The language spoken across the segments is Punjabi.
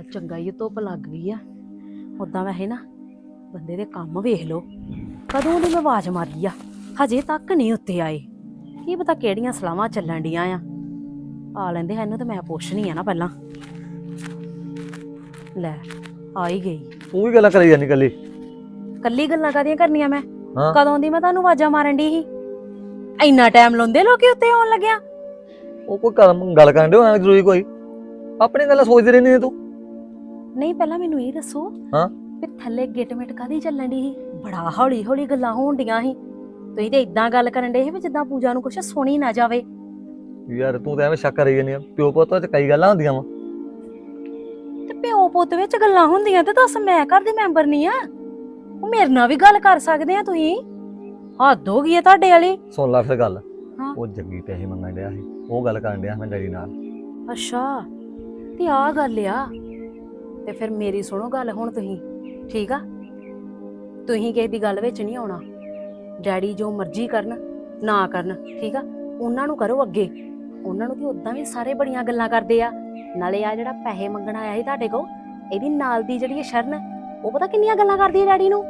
ਆ ਚੰਗਾ ਹੀ ਧੁੱਪ ਲੱਗ ਗਈ ਆ। ਉਦਾਂ ਵੈਸੇ ਨਾ ਬੰਦੇ ਦੇ ਕੰਮ ਵੇਖ ਲੋ ਕਦੋਂ ਦੀ ਮੈਂ ਆਵਾਜ਼ ਮਾਰੀ ਆ? ਹਜੇ ਤੱਕ ਨਹੀਂ ਉੱਤੇ ਆਏ। ਕੀ ਪਤਾ ਕਿਹੜੀਆਂ ਸਲਾਵਾਂ ਚੱਲਣ ਡੀਆਂ ਆ। ਆ ਲੈਂਦੇ ਇਹਨੂੰ ਤਾਂ ਮੈਂ ਪੁੱਛਣੀ ਆ ਨਾ ਪਹਿਲਾਂ। ਲੈ ਆ ਹੀ ਗਈ। ਤੂੰ ਵੀ ਗੱਲਾਂ ਕਰੀ ਜਾਨੀ ਕੱਲੀ ਕੱਲੀ ਗੱਲਾਂ ਕਾਦੀਆਂ ਕਰਨੀਆਂ ਮੈਂ? ਹਾਂ। ਕਦੋਂ ਦੀ ਮੈਂ ਤੁਹਾਨੂੰ ਆਵਾਜ਼ਾਂ ਮਾਰਨ ਦੀ ਸੀ? ਇੰਨਾ ਟਾਈਮ ਲਾਉਂਦੇ ਲੋਕੀ ਉੱਤੇ ਆਉਣ ਲੱਗਿਆ। ਉਹ ਕੋਈ ਕੰਮ ਗੱਲ ਕਰਨ ਦਿਓ ਐ ਜ਼ਰੂਰੀ ਕੋਈ। ਆਪਣੀ ਗੱਲਾਂ ਸੋਚਦੀ ਰਹਿੰਦੀ ਨੇ ਤੂੰ। ਨਹੀਂ ਪਹਿਲਾਂ ਮੈਨੂੰ ਇਹ ਦੱਸੋ ਹਾਂ? ਵੀ ਥੱਲੇ ਗਿਟਮਿਟ ਕਾਦੀ ਚੱਲਣ ਦੀ ਸੀ? ਬੜਾ ਹੌਲੀ ਹੌਲੀ ਗੱਲਾਂ ਹੋਣ ਡੀਆਂ ਸੀ। ਤੁਸੀਂ ਤੇ ਇਦਾਂ ਗੱਲ ਕਰਨ ਦੇ ਸੀ ਵੀ ਜਿੱਦਾਂ ਪੂਜਾ ਨੂੰ ਕੁਛ ਸੁਣੀ ਨਾ ਜਾਵੇ। ਯਾਰ ਤੂੰ ਤਾਂ ਐਵੇਂ ਸ਼ੱਕ ਕਰੀ ਜਾਂਦੀ ਆ। ਪਿਓ ਪੁੱਤ ਚ ਕਈ ਗੱਲਾਂ ਹੁੰਦੀਆਂ ਵਾ। ਤੇ ਪਿਓ ਪੁੱਤ ਵਿੱਚ ਗੱਲਾਂ ਹੁੰਦੀਆਂ ਤੇ ਦੱਸ ਮੈਂ ਘਰ ਦੇ ਮੈਂਬਰ ਨਹੀਂ ਆ। ਉਹ ਮੇਰੇ ਨਾਲ ਵੀ ਗੱਲ ਕਰ ਸਕਦੇ ਆ ਤੁਸੀਂ। ਹੱਦ ਹੋ ਗਈ ਹੈ ਤੁਹਾਡੇ ਵਾਲੀ। ਸੁਣ ਲੈ ਫਿਰ ਗੱਲ। ਹਾਂ। ਉਹ ਜੱਗੀ ਪੈਸੇ ਮੰਗਣ ਡਿਆ ਸੀ। ਉਹ ਗੱਲ ਕਰਨ ਡਿਆ ਮੈਂ ਡੈਡੀ ਨਾਲ। ਅੱਛਾ। ਤੇ ਆ ਗੱਲ ਆ। ਤੇ ਫਿਰ ਮੇਰੀ ਸੁਣੋ ਗੱਲ ਹੁਣ ਤੁਸੀਂ, ਠੀਕ ਆ? ਤੁਸੀਂ ਕਿਸੇ ਦੀ ਗੱਲ ਵਿੱਚ ਨਹੀਂ ਆਉਣਾ। ਡੈਡੀ ਜੋ ਮਰਜ਼ੀ ਕਰਨ, ਨਾ ਕਰਨ, ਠੀਕ ਆ? ਉਹਨਾਂ ਨੂੰ ਕਰੋ ਅੱਗੇ। ਉਹਨਾਂ ਨੂੰ ਕਿ ਉਦਾਂ ਵੀ ਸਾਰੇ ਬੜੀਆਂ ਗੱਲਾਂ ਕਰਦੇ ਆ। ਨਾਲੇ ਆ ਜਿਹੜਾ ਪੈਸੇ ਮੰਗਣ ਆਇਆ ਸੀ ਤੁਹਾਡੇ ਕੋਲ, ਇਹਦੀ ਨਾਲ ਦੀ ਜਿਹੜੀ ਇਹ ਸ਼ਰਨ, ਉਹ ਪਤਾ ਕਿੰਨੀਆਂ ਗੱਲਾਂ ਕਰਦੀ ਹੈ ਡੈਡੀ ਨੂੰ?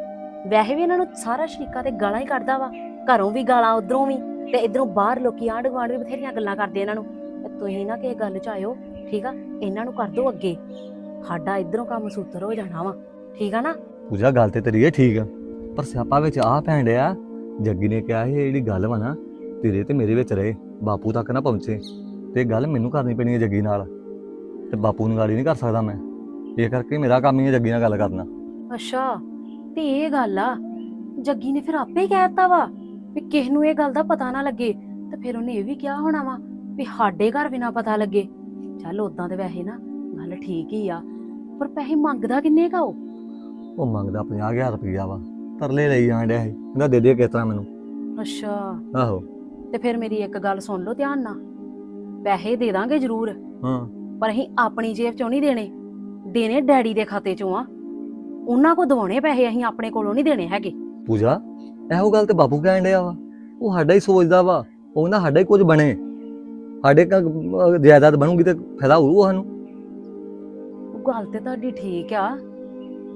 ਵੈਸੇ ਵੀ ਇਹਨਾਂ ਨੂੰ ਸਾਰਾ ਸ਼ਰੀਕਾ ਤੇ ਗਾਲਾਂ ਹੀ ਕੱਢਦਾ ਵਾ। ਘਰੋਂ ਵੀ ਗਾਲਾਂ, ਉਧਰੋਂ ਵੀ। ਤੇ ਇਧਰੋਂ ਬਾਹਰ ਲੋਕੀ ਆਂਢ ਗੁਆਂਢ ਵੀ ਬਥੇਰੀਆਂ ਗੱਲਾਂ ਕਰਦੇ ਇਹਨਾਂ ਨੂੰ। ਤੇ ਤੁਸੀਂ ਨਾ ਕਿਸੇ ਗੱਲ ਚ ਆਇਓ, ਠੀਕ ਆ? ਇਹਨਾਂ ਨੂੰ ਕਰ ਦਿਓ ਅੱਗੇ। ਸਾਡਾ ਇਧਰੋਂ ਕੰਮ ਸੂਤਰ ਹੋ ਜਾਣਾ ਵਾ। ਠੀਕ ਆ ਨਾ? ਪੂਜਾ ਗੱਲ ਤੇ ਤੇਰੀ ਇਹ ਠੀਕ ਆ ਪਰ ਸਿਆਪਾ ਵਿੱਚ ਆ ਪੈਣ ਡਿਆ ਜੱਗੀ ਨੇ ਕਿਹਾ ਇਹ ਜਿਹੜੀ ਗੱਲ ਵਾ ਨਾ ਤੇਰੇ ਤੇ ਮੇਰੇ ਵਿੱਚ ਰਹੇ ਬਾਪੂ ਤੱਕ ਨਾ ਪਹੁੰਚੇ ਤੇ ਗੱਲ ਮੈਨੂੰ ਕਰਨੀ ਪੈਣੀ ਹੈ ਜੱਗੀ ਨਾਲ ਤੇ ਬਾਪੂ ਨੂੰ ਗਾਲੀ ਨਹੀਂ ਕਰ ਸਕਦਾ ਮੈਂ। ਇਹ ਕਰਕੇ ਮੇਰਾ ਕੰਮ ਹੀ ਹੈ ਜੱਗੀ ਨਾਲ ਗੱਲ ਕਰਨਾ। ਅੱਛਾ ਤੇ ਇਹ ਗੱਲ ਆ ਜੱਗੀ ਨੇ ਫਿਰ ਆਪੇ ਹੀ ਕਹਿ ਦਿੱਤਾ ਵਾ ਵੀ ਕਿਸ ਨੂੰ ਇਹ ਗੱਲ ਦਾ ਪਤਾ ਨਾ ਲੱਗੇ ਤੇ ਫਿਰ ਉਹਨੇ ਇਹ ਵੀ ਕਿਹਾ ਹੋਣਾ ਵਾ ਵੀ ਸਾਡੇ ਘਰ ਵੀ ਨਾ ਪਤਾ ਲੱਗੇ। ਚੱਲ ਉਦਾਂ ਤੇ ਵੈਸੇ ਨਾ ਗੱਲ ਠੀਕ ਹੀ ਆ ਪਰ ਪੈਸੇ ਮੰਗਦਾ ਕਿੰਨੇ ਕਾ ਉਹ? ਉਹ ਮੰਗਦਾ 50000 ਰੁਪਈਆ ਵਾ ਤਰਲੇ ਲਈ ਜਾਣ ਡਿਆ ਸੀ ਕਹਿੰਦਾ ਦੇ ਦੇ ਕਿਸ ਤਰ੍ਹਾਂ ਮੈਨੂੰ। ਅੱਛਾ। ਆਹੋ। ਤੇ ਫਿਰ ਮੇਰੀ ਇੱਕ ਗੱਲ ਸੁਣ ਲਓ ਧਿਆਨ ਨਾਲ ਪੈਸੇ ਦੇ ਦਾਂਗੇ ਜ਼ਰੂਰ ਹਾਂ। ਪਰ ਅਸੀਂ ਆਪਣੀ ਜੇਬ ਚੋਂ ਨਹੀਂ ਦੇਣੇ ਦੇਣੇ ਡੈਡੀ ਦੇ ਖਾਤੇ ਚੋਂ ਆ। ਉਹਨਾਂ ਕੋ ਦਵਾਉਣੇ ਪੈਸੇ ਅਸੀਂ ਆਪਣੇ ਕੋਲੋਂ ਨਹੀਂ ਦੇਣੇ ਹੈਗੇ। ਪੂਜਾ ਇਹੋ ਗੱਲ ਤੇ ਬਾਪੂ ਕਹਿਣ ਡਿਆ ਵਾ ਉਹ ਸਾਡਾ ਹੀ ਸੋਚਦਾ ਵਾ ਉਹ ਨਾ ਸਾਡਾ ਹੀ ਕੁਝ ਬਣੇ। ਸਾਡੇ ਕ ਜਾਇਦਾਦ ਬਣੂਗੀ ਤੇ ਫਾਇਦਾ ਹੋਊ ਸਾਨੂੰ। ਗੱਲ ਤੇ ਤੁਹਾਡੀ ਠੀਕ ਆ।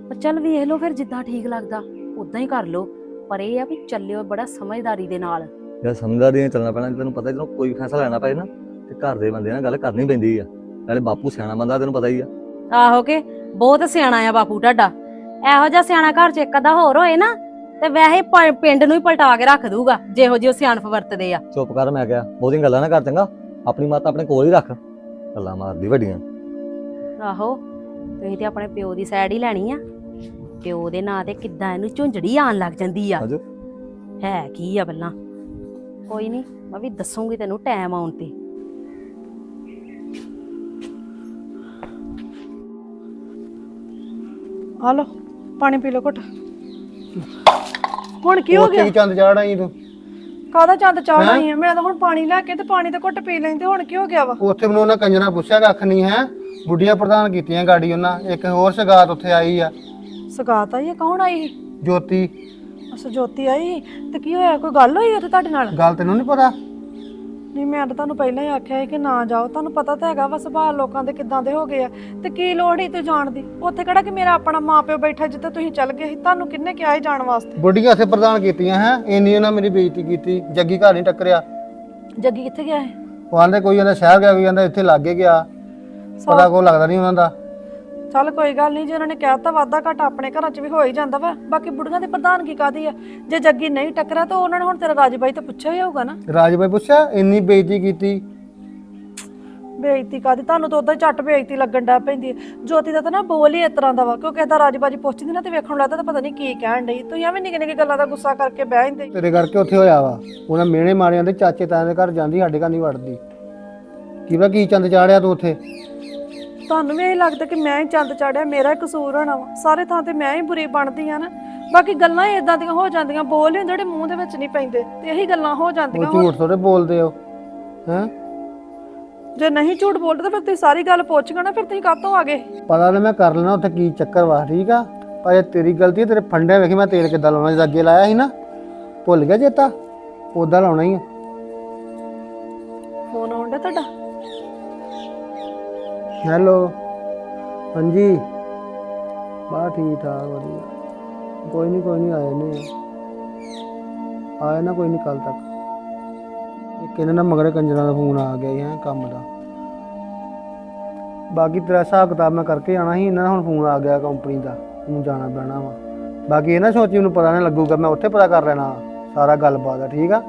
ਪਰ ਚੱਲ ਵੇਖ ਲਓ ਫਿਰ ਜਿੱਦਾਂ ਠੀਕ ਲੱਗਦਾ ਉਦਾਂ ਹੀ ਕਰ ਲਓ। ਪਰ ਇਹ ਆ ਵੀ ਚੱਲਿਓ ਬੜਾ ਸਮਝਦਾਰੀ ਦੇ ਨਾਲ। ਯਾਰ ਸਮਝਦਾਰੀ ਨਾਲ ਚੱਲਣਾ ਪੈਣਾ ਤੈਨੂੰ ਪਤਾ ਜਦੋਂ ਕੋਈ ਫੈਸਲਾ ਲੈਣਾ ਪਏ ਨਾ ਤੇ ਘਰ ਦੇ ਬੰਦੇ ਨਾਲ ਗੱਲ ਕਰਨੀ ਪੈਂਦੀ ਆ। ਨਾਲੇ ਬਾਪੂ ਸਿਆਣਾ ਬੰਦਾ ਤੈਨੂੰ ਪਤਾ ਹੀ ਆ। ਆਹੋ ਕਿ ਬਹੁਤ ਸਿਆਣਾ ਆ ਬਾਪੂ ਤੁਹਾਡਾ। ਇਹੋ ਜਿਹਾ ਸਿਆਣਾ ਘਰ ਚ ਇੱਕ ਅੱਧਾ ਹੋਰ ਹੋਏ ਨਾ ਤੇ ਵੈਸੇ ਪ- ਪਿੰਡ ਨੂੰ ਹੀ ਪਲਟਾ ਕੇ ਰੱਖ ਦੂਗਾ ਜਿਹੋ ਜਿਹੇ ਉਹ ਸਿਆਣਪ ਵਰਤਦੇ ਆ। ਚੁੱਪ ਕਰ ਮੈਂ ਕਿਹਾ ਬਹੁਤੀਆਂ ਗੱਲਾਂ ਨਾ ਕਰ ਚੰਗਾ। ਆਪਣੀ ਮਾਤਾ ਆਪਣੇ ਕੋਲ ਹੀ ਰੱਖ। ਗੱਲਾਂ ਮਾਰਦੀ ਵੱਡੀਆਂ। ਆਹੋ। ਤੁਸੀਂ ਤੇ ਆਪਣੇ ਪਿਓ ਦੀ ਸਾਈਡ ਹੀ ਲੈਣੀ ਆ। ਪਿਓ ਦੇ ਨਾਂ ਤੇ ਕਿੱਦਾਂ ਇਹਨੂੰ ਝੁੰਝੜੀ ਆਣ ਲੱਗ ਜਾਂਦੀ ਆ। ਆਜੋ। ਹੈ ਕੀ ਆ ਬੱਲਾਂ ਕੋਈ ਨਹੀਂ ਮੈਂ ਵੀ ਦੱਸੂਗੀ ਤੈਨੂੰ ਟਾਈਮ ਆਉਣ ਤੇ। ਆ ਲੋ ਪਾਣੀ ਪੀ ਲੋ ਘੁੱਟ। ਹੁਣ ਕੀ ਹੋ ਗਿਆ ਕੀ ਚੰਦ ਚਾੜ ਆਈ ਤੂੰ? ਕਾਹਦਾ ਚੰਦ ਚਾੜਨਾ ਹੀ? ਆ? ਮੈਂ ਤਾਂ ਹੁਣ ਪਾਣੀ ਲੈ ਕੇ ਤੇ ਪਾਣੀ ਤੇ ਘੁੱਟ ਪੀ ਲੈਂਦੇ ਹੁਣ ਕੀ ਹੋ ਗਿਆ ਵਾ? ਉੱਥੇ ਮੈਨੂੰ ਉਹਨਾਂ ਕੰਜਰਾਂ ਪੁੱਛਿਆ ਕੱਖ ਨਹੀਂ ਹੈ? ਬੁੱਢੀਆਂ ਪ੍ਰਦਾਨ ਕੀਤੀਆਂ ਗਾੜੀ ਉਹਨਾਂ ਇੱਕ ਹੋਰ ਸਗਾਤ ਉੱਥੇ ਆਈ ਆ। ਸਗਾਤ ਆਈ ਆ? ਕੌਣ ਆਈ? ਜੋਤੀ। ਅੱਛਾ ਜੋਤੀ ਆਈ ਤੇ ਕੀ ਹੋਇਆ? ਕੋਈ ਗੱਲ ਹੋਈ ਉੱਥੇ ਤੁਹਾਡੇ ਨਾਲ? ਗੱਲ ਤੈਨੂੰ ਨਹੀਂ ਪਤਾ? ਨਹੀਂ ਮੈਂ ਤਾਂ ਤੁਹਾਨੂੰ ਪਹਿਲਾਂ ਹੀ ਆਖਿਆ ਸੀ ਕਿ ਨਾ ਜਾਓ। ਤੁਹਾਨੂੰ ਪਤਾ ਤਾਂ ਹੈਗਾ ਵਾ ਸੁਭਾਅ ਲੋਕਾਂ ਦੇ ਕਿੱਦਾਂ ਦੇ ਹੋ ਗਏ ਆ। ਤੇ ਕੀ ਲੋੜ ਹੀ ਤੇ ਜਾਣ ਦੀ? ਉੱਥੇ ਕਿਹੜਾ ਕਿ ਮੇਰਾ ਆਪਣਾ ਮਾਪਿਓ ਬੈਠਾ ਜਿੱਥੇ ਤੁਸੀਂ ਚੱਲ ਗਏ ਸੀ? ਤੁਹਾਨੂੰ ਕਿੰਨੇ ਕਿਹਾ ਸੀ ਜਾਣ ਵਾਸਤੇ? ਬੁੱਢੀਆਂ ਇੱਥੇ ਪ੍ਰਦਾਨ ਕੀਤੀਆਂ ਹੈ। ਇੰਨੀ ਉਹਨਾਂ ਮੇਰੀ ਬੇਇੱਜ਼ਤੀ ਕੀਤੀ। ਜੱਗੀ ਘਰ ਨਹੀਂ ਟੱਕਰਿਆ। ਜੱਗੀ ਕਿੱਥੇ ਗਿਆ ਹੈ ਉਹ ਆਂਦੇ ਕੋਈ ਕਹਿੰਦਾ ਸ਼ਹਿਰ ਗਿਆ ਕੋਈ ਕਹਿੰਦਾ ਇੱਥੇ ਲਾਗੇ ਗਿਆ। ਪਤਾ ਕੋ ਲੱਗਦਾ ਨਹੀਂ ਉਹਨਾਂ ਦਾ। ਚੱਲ ਕੋਈ ਗੱਲ ਨਹੀਂ ਜੇ ਉਹਨਾਂ ਨੇ ਕਹਿਤਾ ਵਾਧਾ ਘਟ ਆਪਣੇ ਘਰਾਂ 'ਚ ਵੀ ਹੋ ਹੀ ਜਾਂਦਾ ਵਾ। ਬਾਕੀ ਬੁੜੀਆਂ ਦੀ ਪ੍ਰਧਾਨਗੀ ਕਾਦੀ ਆ? ਜੇ ਜੱਗੀ ਨਹੀਂ ਟੱਕਰਾ ਤਾਂ ਉਹਨਾਂ ਨੇ ਹੁਣ ਤੇਰਾ ਰਾਜ ਬਾਈ ਤਾਂ ਪੁੱਛਿਆ ਹੀ ਹੋਊਗਾ ਨਾ। ਰਾਜ ਬਾਈ ਪੁੱਛਿਆ? ਇੰਨੀ ਬੇਇੱਜ਼ਤੀ ਕੀਤੀ। ਬੇਇੱਜ਼ਤੀ ਕਾਦੀ ਤੁਹਾਨੂੰ ਤਾਂ ਉਦਾਂ ਹੀ ਝੱਟ ਬੇਇੱਜ਼ਤੀ ਲੱਗਣ ਡੈ ਪੈਂਦੀ ਹੈ ਜੋਤੀ ਦਾ ਤਾਂ ਨਾ ਬੋਲ ਹੀ ਇਸ ਤਰ੍ਹਾਂ ਦਾ ਵਾ ਕਿਉਂਕਿ ਇਹਦਾ ਰਾਜਬਾਜੀ ਪੁੱਛਦੀ ਨਾ ਤੇ ਵੇਖਣ ਨੂੰ ਲੱਗਦਾ ਤਾਂ ਪਤਾ ਨਹੀਂ ਕੀ ਕਹਿਣ ਡਈ। ਤੁਸੀਂ ਐਵੇਂ ਨਿੱਕੇ ਨਿੱਕੇ ਗੱਲਾਂ ਦਾ ਗੁੱਸਾ ਕਰਕੇ ਬਹਿ ਜਾਂਦੇ। ਤੇਰੇ ਕਰਕੇ ਉੱਥੇ ਹੋਇਆ ਵਾ। ਉਹਨਾਂ ਮਿਹਣੇ ਮਾਰਿਆਂ ਦੇ ਚਾਚੇ ਤਾਇਆਂ ਦੇ ਘਰ ਜਾਂਦੀ ਸਾਡੇ ਘਰ ਨਹੀਂ ਵੜਦੀ। ਕੀ ਪਤਾ ਕੀ ਚੰਦ ਚਾੜਿਆ ਤੂੰ ਉੱਥੇ। ਤੁਹਾਨੂੰ ਵੀ ਇਹ ਲੱਗਦਾ ਕਿ ਮੈਂ ਹੀ ਚੰਦ ਚਾੜਿਆ ਮੇਰਾ ਹੀ ਕਸੂਰ ਹੋਣਾ ਵਾ। ਸਾਰੇ ਥਾਂ ਤੇ ਮੈਂ ਹੀ ਬੁਰੀ ਬਣਦੀ ਆ ਨਾ। ਬਾਕੀ ਗੱਲਾਂ ਹੀ ਇਦਾਂ ਦੀਆਂ ਹੋ ਜਾਂਦੀਆਂ ਬੋਲ ਹੀ ਜਿਹੜੇ ਮੂੰਹ ਦੇ ਵਿੱਚ ਨਹੀਂ ਪੈਂਦੇ ਤੇ ਇਹੀ ਗੱਲਾਂ ਹੋ ਜਾਂਦੀਆਂ ਉਹ ਝੂਠ ਥੋੜੇ ਬੋਲਦੇ ਹੋ ਹੈਂ? ਜੇ ਨਹੀਂ ਝੂਠ ਬੋਲਦੇ ਤਾਂ ਫਿਰ ਤੁਸੀਂ ਸਾਰੀ ਗੱਲ ਪੁੱਛ ਨਾ ਫਿਰ ਤੁਸੀਂ ਕਾਹਤੋਂ ਆ ਗਏ? ਪਤਾ ਨਾ ਮੈਂ ਕਰ ਲੈਣਾ ਉੱਥੇ ਕੀ ਚੱਕਰ ਵਾ ਠੀਕ ਆ? ਪਰ ਇਹ ਤੇਰੀ ਗਲਤੀ ਹੈ ਤੇਰੇ ਫੰਡੇ ਵੇਖੀ ਮੈਂ ਤੇਲ ਕਿੱਦਾਂ ਲਾਉਣਾ ਜਦ ਅੱਗੇ ਲਾਇਆ ਸੀ ਨਾ ਭੁੱਲ ਗਿਆ ਚੇਤਾ? ਉਦਾਂ ਲਾਉਣਾ ਹੀ ਆ। ਫੋਨ ਆਉਂਦਾ ਤੁਹਾਡਾ? ਹੈਲੋ। ਹਾਂਜੀ। ਬਾ ਠੀਕ ਠਾਕ, ਵਧੀਆ। ਕੋਈ ਨਹੀਂ ਕੋਈ ਨਹੀਂ ਆਏ ਨੇ। ਆਏ ਨਾ ਕੋਈ ਨਹੀਂ ਕੱਲ ਤੱਕ। ਇੱਕ ਇਹਨਾਂ ਦਾ ਮਗਰੇ ਕੰਜਰਾਂ ਦਾ ਫੋਨ ਆ ਗਿਆ ਹੈ, ਕੰਮ ਦਾ। ਬਾਕੀ ਤੇਰਾ ਹਿਸਾਬ ਕਿਤਾਬ ਮੈਂ ਕਰਕੇ ਆਣਾ ਸੀ, ਇਹਨਾਂ ਦਾ ਹੁਣ ਫੋਨ ਆ ਗਿਆ ਕੰਪਨੀ ਦਾ ਹੁਣ ਜਾਣਾ ਪੈਣਾ ਵਾ। ਬਾਕੀ ਇਹ ਨਾ ਸੋਚੀ, ਉਹਨੂੰ ਪਤਾ ਨਹੀਂ ਲੱਗੂਗਾ, ਮੈਂ ਉੱਥੇ ਪਤਾ ਕਰ ਲੈਣਾ, ਸਾਰਾ ਗੱਲਬਾਤ ਆ, ਠੀਕ ਆ?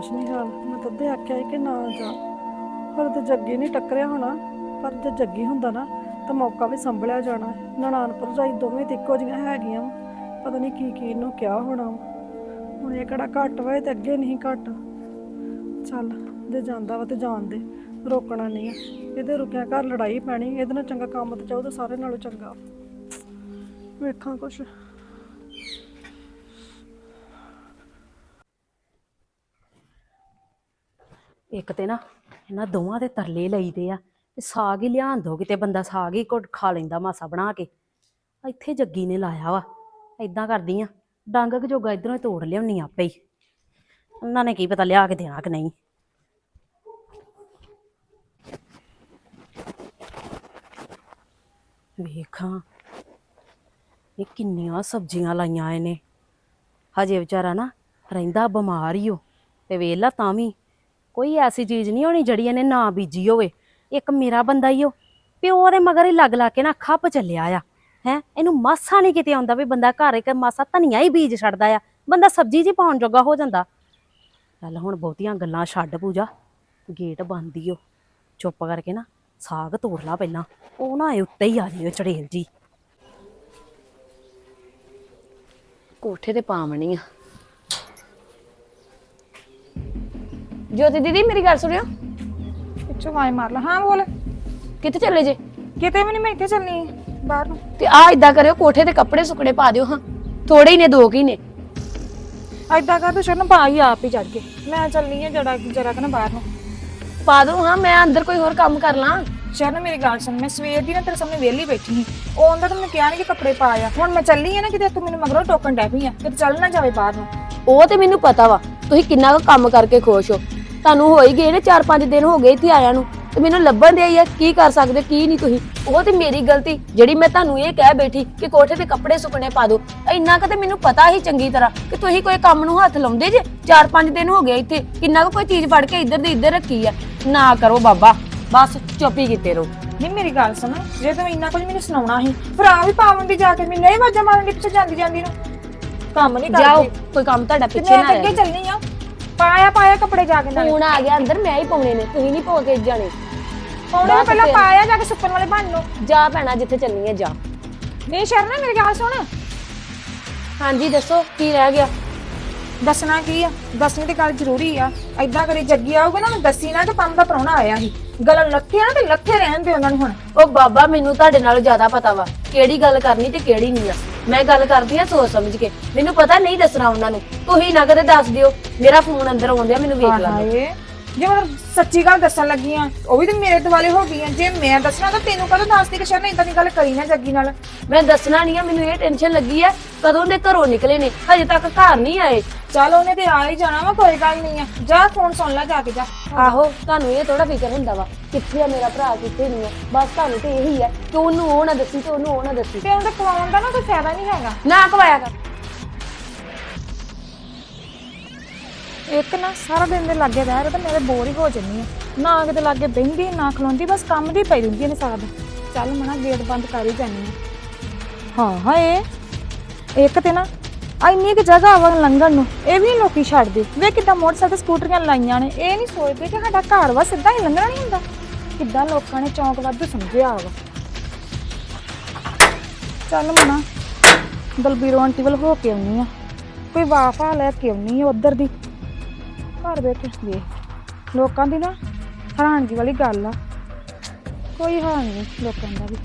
ਇਹਦਾ ਨਹੀਂ ਹਾਲ। ਮੈਂ ਤਾਂ ਆਖਿਆ ਸੀ ਕਿ ਨਾ ਜਾ। ਪਰ ਤੇ ਜੱਗੀ ਨਹੀਂ ਟੱਕਰਿਆ ਹੋਣਾ, ਪਰ ਜੇ ਜੱਗੀ ਹੁੰਦਾ ਨਾ, ਤਾਂ ਮੌਕਾ ਵੀ ਸੰਭਲਿਆ ਜਾਣਾ। ਨਨਾਣ ਭਰਜਾਈ ਦੋਵੇਂ ਤੇ ਇੱਕੋ ਜਿਹੀਆਂ ਹੈਗੀਆਂ ਪਤਾ ਨਹੀਂ ਕੀ ਕੀ ਇਹਨੂੰ ਕਿਹਾ ਹੋਣਾ ਹੁਣ ਇਹ ਕਿਹੜਾ ਘੱਟ ਵਾ, ਇਹ ਤੇ ਅੱਗੇ ਨਹੀਂ ਘੱਟ। ਚੱਲ, ਜੇ ਜਾਂਦਾ ਵਾ ਤੇ ਜਾਣ ਦੇ। ਰੋਕਣਾ ਨਹੀਂ ਇਹਦੇ ਰੁਕਿਆ ਘਰ ਲੜਾਈ ਪੈਣੀ, ਇਹਦੇ ਨਾਲ ਚੰਗਾ ਕੰਮ ਤੇ ਚਾਹੋ ਤਾਂ ਸਾਰੇ ਨਾਲੋਂ ਚੰਗਾ। ਵੇਖਾਂ ਕੁਛ। ਇੱਕ ਤੇ ਨਾ ਇਹਨਾਂ ਦੋਵਾਂ ਦੇ ਤਰਲੇ ਲਈਦੇ ਆ ਤੇ ਸਾਗ ਹੀ ਲਿਆਣ ਦੋ ਕਿਤੇ ਬੰਦਾ ਸਾਗ ਹੀ ਘੁੱਟ ਖਾ ਲੈਂਦਾ ਮਾਸਾ ਬਣਾ ਕੇ। ਇੱਥੇ ਜੱਗੀ ਨੇ ਲਾਇਆ ਵਾ ਐਦਾਂ ਕਰਦੀ ਆ, ਡੰਗ ਕੁ ਜੋਗਾ ਇਧਰੋਂ ਤੋੜ ਲਿਆਉਣੀ ਆਪੇ ਹੀ। ਉਹਨਾਂ ਨੇ ਕੀ ਪਤਾ ਲਿਆ ਕੇ ਦੇਣਾ ਕਿ ਨਹੀਂ। ਵੇਖਾਂ, ਇਹ ਕਿੰਨੀਆਂ ਸਬਜ਼ੀਆਂ ਲਾਈਆਂ ਇਹਨੇ। ਹਜੇ ਵਿਚਾਰਾ ਨਾ ਰਹਿੰਦਾ ਬਿਮਾਰ ਹੀ ਹੋ ਤੇ ਵੇਲਾ ਤਾਂ ਵੀ ਕੋਈ ਐਸੀ ਚੀਜ਼ ਨਹੀਂ ਹੋਣੀ ਜਿਹੜੀ ਇਹਨੇ ਨਾ ਬੀਜੀ ਹੋਵੇ। ਇੱਕ ਮੇਰਾ ਬੰਦਾ ਹੀ ਹੋ ਪਿਓ ਦੇ ਮਗਰ ਹੀ ਲੱਗ ਲਾ ਕੇ ਨਾ ਖੱਪ ਚੱਲਿਆ ਆ। ਹੈ? ਇਹਨੂੰ ਮਾਸਾ ਨਹੀਂ ਕਿਤੇ ਆਉਂਦਾ ਵੀ ਬੰਦਾ ਘਰ ਇੱਕ ਮਾਸਾ ਧਨੀਆ ਹੀ ਬੀਜ ਛੱਡਦਾ ਆ। ਬੰਦਾ ਸਬਜ਼ੀ ਜੀ ਪਾਉਣ ਜੋਗਾ ਹੋ ਜਾਂਦਾ। ਚੱਲ ਹੁਣ ਬਹੁਤੀਆਂ ਗੱਲਾਂ ਛੱਡ ਪੂਜਾ। ਗੇਟ ਬੰਦ ਈ ਓ। ਚੁੱਪ ਕਰਕੇ ਨਾ ਸਾਗ ਤੋੜ ਲਾ ਪਹਿਲਾਂ। ਉਹ ਨਾ ਇਹ ਉੱਤੇ ਹੀ ਆ ਜਿਓ ਚੜੇਲ ਜੀ। ਕੋਠੇ ਤੇ ਪਾਵਣੀ ਆ। ਜੋਤੀ ਦੀਦੀ ਮੇਰੀ ਗੱਲ ਸੁਣਿਓ। ਪਿੱਛੋਂ ਆਵਾਜ਼ ਮਾਰ ਲਾ। ਹਾਂ ਬੋਲ। ਕਿੱਥੇ ਚੱਲੇ ਜੇ? ਕਿਤੇ ਵੀ ਨਹੀਂ ਮੈਂ ਇੱਥੇ ਚੱਲਣੀ ਬਾਹਰ ਨੂੰ। ਤੇ ਆ ਇਦਾਂ ਕਰਿਓ ਕੋਠੇ ਤੇ ਕੱਪੜੇ ਸੁੱਕਣੇ ਪਾ ਦਿਓ ਹਾਂ। ਥੋੜੇ ਹੀ ਨੇ ਦੋ ਕੀ ਨੇ। ਐਦਾਂ ਕਰ ਤੂੰ ਸ਼ਰਨ ਪਾ ਹੀ ਆਪ ਹੀ ਚੜ ਕੇ। ਮੈਂ ਚੱਲਣੀ ਹੈ ਜੜਾ ਜਰਾ ਕਿ ਨਾ ਬਾਹਰ ਨੂੰ। ਪਾ ਦਿਓ ਹਾਂ ਮੈਂ ਅੰਦਰ ਕੋਈ ਹੋਰ ਕੰਮ ਕਰ ਲਾਂ। ਸ਼ਰਨ ਮੇਰੀ ਗੱਲ ਸੁਣ ਮੈਂ ਸਵੇਰ ਦੀ ਨਾ ਤੇਰੇ ਸਾਹਮਣੇ ਵਿਹਲੀ ਬੈਠੀ ਸੀ। ਉਹ ਆਉਂਦਾ ਤਾਂ ਮੈਨੂੰ ਕਿਹਾ ਨਹੀਂ ਕਿ ਕੱਪੜੇ ਪਾ ਆ। ਹੁਣ ਮੈਂ ਚੱਲੀ ਆ ਨਾ ਕਿਤੇ ਤੂੰ ਮੈਨੂੰ ਮਗਰੋਂ ਟੋਕਣ ਡੈ ਪਈ ਆ। ਕਿਤੇ ਚੱਲ ਨਾ ਜਾਵੇ ਬਾਹਰ ਨੂੰ। ਉਹ ਤੇ ਮੈਨੂੰ ਪਤਾ ਵਾ ਤੁਸੀਂ ਕਿੰਨਾ ਕੁ ਕੰਮ ਕਰਕੇ ਖੁਸ਼ ਹੋ। ਤੁਹਾਨੂੰ ਹੋ ਹੀ ਗਏ ਨੇ 4-5 ਦਿਨ ਹੋ ਗਏ ਇੱਥੇ ਆਇਆਂ ਨੂੰ ਤੇ ਮੈਨੂੰ ਲੱਭਣ ਦੇ ਆ ਕੀ ਕਰ ਸਕਦੇ ਕੀ ਨਹੀਂ ਤੁਸੀਂ। ਉਹ ਤੇ ਮੇਰੀ ਗਲਤੀ ਜਿਹੜੀ ਮੈਂ ਤੁਹਾਨੂੰ ਇਹ ਕਹਿ ਬੈਠੀ ਕਿ ਕੋਠੇ ਤੇ ਕੱਪੜੇ ਸੁੱਕਣੇ ਪਾ ਦਿਓ। ਇੰਨਾ ਕੁ ਤੇ ਮੈਨੂੰ ਪਤਾ ਹੀ ਚੰਗੀ ਤਰ੍ਹਾਂ ਕਿ ਤੁਸੀਂ ਕੋਈ ਕੰਮ ਨੂੰ ਹੱਥ ਲਾਉਂਦੇ ਜੇ 4-5 ਦਿਨ ਹੋ ਗਏ ਇੱਥੇ ਕਿੰਨਾ ਕੁ ਕੋਈ ਚੀਜ਼ ਫੜ ਕੇ ਇੱਧਰ ਦੀ ਇੱਧਰ ਰੱਖੀ ਆ। ਨਾ ਕਰੋ ਬਾਬਾ ਬਸ ਚੁੱਪ ਹੀ ਕੀਤੇ ਰਹੋ। ਨਹੀਂ ਮੇਰੀ ਗੱਲ ਸੁਣ ਜੇ ਤੂੰ ਇੰਨਾ ਕੁਝ ਮੈਨੂੰ ਸੁਣਾਉਣਾ ਸੀ ਫਿਰ ਆ ਵੀ ਪਾਵੰਦੀ ਜਾ ਕੇ ਮੈਨੂੰ ਇਹ ਵਾਜਾ ਮਾਰਨ ਦੀ ਪਿੱਛੇ ਜਾਂਦੀ ਜਾਂਦੀ ਨੂੰ। ਕੰਮ ਨਹੀਂ ਜਾਓ ਕਰਦੀ। ਕੋਈ ਕੰਮ ਤੁਹਾਡਾ ਪਿੱਛੇ ਮੈਂ ਨਾ ਤਾਂ ਅੱਗੇ ਰਹੇ ਚੱਲਣੀ ਆ। ਪਾਇਆ ਪਾਇਆ ਕੱਪੜੇ ਜਾ ਕੇ ਨਾਲੇ। ਫੋਨ ਆ ਗਿਆ ਅੰਦਰ ਮੈਂ ਹੀ ਪਾਉਣੇ ਨੇ ਤੁਸੀਂ ਨਹੀਂ ਪਾ ਕੇ ਜਾਣੇ ਪਾਉਣੇ ਨੂੰ ਪਹਿਲਾਂ ਪਾਇਆ ਜਾ ਕੇ ਸੁੱਕਣ ਵਾਲੇ ਬਣ ਨੂੰ ਜਾ ਭੈਣਾ ਜਿੱਥੇ ਚੱਲਣੀ ਹੈ ਜਾ। ਨਹੀਂ ਸ਼ਰਨ ਮੇਰੀ ਗੱਲ ਸੁਣ। ਹਾਂਜੀ ਦੱਸੋ ਕੀ ਰਹਿ ਗਿਆ? ਦੱਸਣਾ ਕੀ ਆ? ਦੱਸਣੀ ਤੇ ਗੱਲ ਜ਼ਰੂਰੀ ਆ। ਐਦਾਂ ਕਰੀ ਜੱਗੀ ਆਊਗਾ ਨਾ ਮੈਂ ਦੱਸੀ ਨਾ ਕਿ ਪੰਮ ਦਾ ਪ੍ਰਾਹੁਣਾ ਆਇਆ ਸੀ। ਗਲ ਲੱਥੇ ਆ ਨਾ ਤੇ ਲੱਥੇ ਰਹਿਣ ਦੇ ਉਹਨਾਂ ਨੂੰ ਹੁਣ। ਉਹ ਬਾਬਾ ਮੈਨੂੰ ਤੁਹਾਡੇ ਨਾਲੋਂ ਜ਼ਿਆਦਾ ਪਤਾ ਵਾ। ਕਿਹੜੀ ਗੱਲ ਕਰਨੀ ਤੇ ਕਿਹੜੀ ਨਹੀਂ ਆ। ਮੈਂ ਗੱਲ ਕਰਦੀ ਆ ਸੋਚ ਸਮਝ ਕੇ। ਮੈਨੂੰ ਪਤਾ ਨਹੀਂ ਦੱਸਣਾ ਉਹਨਾਂ ਨੂੰ। ਤੁਸੀਂ ਨਾ ਕਦੇ ਦੱਸ ਦਿਓ। ਮੇਰਾ ਫੋਨ ਅੰਦਰ ਆਉਂਦਿਆ ਮੈਨੂੰ ਵੇਖ। ਹਾਏ। ਜੇ ਮੈਂ ਸੱਚੀ ਗੱਲ ਦੱਸਣ ਲੱਗੀ ਆ ਉਹ ਵੀ ਤੇ ਮੇਰੇ ਦੁਆਲੇ ਹੋ ਗਈ ਆ ਜੇ ਮੈਂ ਦੱਸਣਾ ਤਾਂ ਤੈਨੂੰ ਕਦੋਂ ਦੱਸਦੀ ਕਿ ਸ਼ਰਨ ਇਦਾਂ ਦੀ ਗੱਲ ਕਰੀ ਨਾ ਜੱਗੀ ਨਾਲ? ਮੈਂ ਦੱਸਣਾ ਨਹੀਂ ਆ ਮੈਨੂੰ ਇਹ ਟੈਨਸ਼ਨ ਲੱਗੀ ਆ ਕਦੋਂ ਦੇ ਘਰੋਂ ਨਿਕਲੇ ਨੇ? ਹਜੇ ਤੱਕ ਘਰ ਨਹੀਂ ਆਏ। ਚੱਲ ਉਹਨੇ ਤੇ ਆ ਹੀ ਜਾਣਾ ਵਾ ਕੋਈ ਗੱਲ ਨਹੀਂ ਆ। ਜਾ ਫੋਨ ਸੁਣ ਲੈ ਜਾ ਕੇ ਜਾ। ਆਹੋ ਤੁਹਾਨੂੰ ਇਹ ਥੋੜਾ ਫਿਕਰ ਹੁੰਦਾ ਵਾ ਕਿੱਥੇ ਆ ਮੇਰਾ ਭਰਾ ਕਿੱਥੇ ਨਹੀਂ ਆ। ਬਸ ਤੁਹਾਨੂੰ ਤੇ ਇਹੀ ਆ ਕਿ ਉਹਨੂੰ ਉਹ ਨਾ ਦੱਸੀ ਤੇ ਉਹਨੂੰ ਉਹ ਨਾ ਦੱਸੀ। ਤੇ ਉਹਦੇ ਕਵਾਉਣ ਦਾ ਨਾ ਕੋਈ ਫਾਇਦਾ ਨਹੀਂ ਹੈਗਾ। ਨਾ ਕਵਾਇਆ ਕਰ। ਇੱਕ ਨਾ ਸਾਰਾ ਦਿਨ ਦੇ ਲਾਗੇ ਬਹਿ ਰਿਹਾ ਤਾਂ ਮੇਰੇ ਬੋਰ ਹੀ ਹੋ ਜੰਨੀ ਆ। ਨਾ ਕਿਤੇ ਲਾਗੇ ਬਹਿੰਦੀ ਨਾ ਖਲੋਂਦੀ ਬਸ ਕੰਮ ਦੀ ਪਈ ਰਹਿੰਦੀ ਨੇ ਸਾਰਾ ਦਿਨ। ਚੱਲ ਮਣਾ ਗੇਟ ਬੰਦ ਕਰ ਹੀ ਜਾਨੀ ਆ। ਹਾਂ ਹਾਏ ਇੱਕ ਤੇ ਨਾ ਆ ਇੰਨੀ ਕਿ ਜਗ੍ਹਾ ਵਾ ਲੰਘਣ ਨੂੰ। ਇਹ ਵੀ ਨੀ ਲੋਕੀ ਛੱਡਦੇ। ਵੇ ਕਿੱਦਾਂ ਮੋਟਰਸਾਈਕਲ ਸਕੂਟਰੀਆਂ ਲਾਈਆਂ ਨੇ। ਇਹ ਨਹੀਂ ਸੋਚਦੇ ਕਿ ਸਾਡਾ ਘਰ ਵਾ ਸਿੱਧਾ ਹੀ ਲੰਘਣਾ ਨਹੀਂ ਹੁੰਦਾ। ਕਿੱਦਾਂ ਲੋਕਾਂ ਨੇ ਚੌਂਕ ਵਾਧੂ ਸਮਝਿਆ ਵਾ। ਚੱਲ ਮਨਾ। ਦਲਬੀਰੋ ਆਂਟੀ ਵੱਲ ਹੋ ਕੇ ਆਉਣੀ ਆ। ਕੋਈ ਵਾਫਾ ਲੈ ਕੇ ਆਉਣੀ ਆ ਉਧਰ ਦੀ। ਘਰ ਬੈਠੇ ਵੇਖ ਲੋਕਾਂ ਦੀ ਨਾ ਹੈਰਾਨਗੀ ਵਾਲੀ ਗੱਲ ਆ। ਕੋਈ ਹਾਲ ਨਹੀਂ ਲੋਕਾਂ ਦਾ ਵੀ।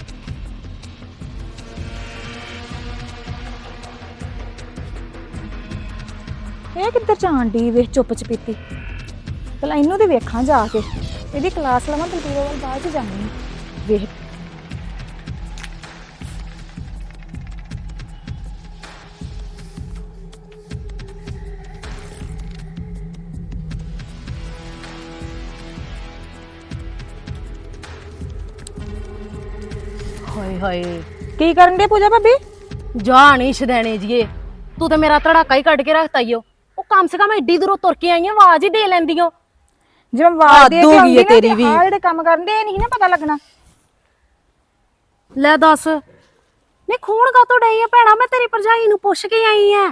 ਇਹ ਕਿੱਧਰ ਜਾਣ ਦੀ ਵੇਖ ਚੁੱਪ ਚਪੀਤੀ? ਪਹਿਲਾਂ ਇਹਨੂੰ ਤੇ ਵੇਖਾਂ ਜਾ ਕੇ। ਇਹਦੀ ਕਲਾਸ ਲਵਾਂ ਦਲਬੀਰ ਵੱਲ ਬਾਅਦ ਚ ਜਾਣੀ ਵੇਖ। ਹਾਏ ਹਾਏ। ਕੀ ਕਰਨ ਦੇ ਪੂਜਾ ਭਾਬੀ? ਜਾਣੀ ਛਦੈਣੇ ਜੀਏ। ਤੂੰ ਤੇ ਮੇਰਾ ਧੜਾਕਾ ਹੀ ਕੱਢ ਕੇ ਰੱਖਤਾ ਈਓ ਕਮ ਸੇ ਕਮ ਏਡੀ ਦੂਰੋਂ ਤੁਰ ਕੇ ਆਈ ਆਂ ਆਵਾਜ਼ ਹੀ ਦੇ ਲੈਂਦੀ ਓ ਜਿਵੇਂ ਆਵਾਜ਼ ਦੇ ਹੱਦ ਹੋ ਕੇ ਗਈ ਆਉਂਦੀ ਹੈ ਨਾ ਤੇਰੀ ਤੇ ਵੀ। ਆਹ ਜਿਹੜੇ ਕੰਮ ਕਰਨ ਦੇ ਇਹ ਨਹੀਂ ਨਾ ਪਤਾ ਲੱਗਣਾ। ਲੈ ਦੱਸ। ਨਹੀਂ ਖੂਨ ਕਾਤੋਂ ਡਈ ਆ ਭੈਣਾ ਮੈਂ ਤੇਰੀ ਭਰਜਾਈ ਨੂੰ ਪੁੱਛ ਕੇ ਆਈ ਆ।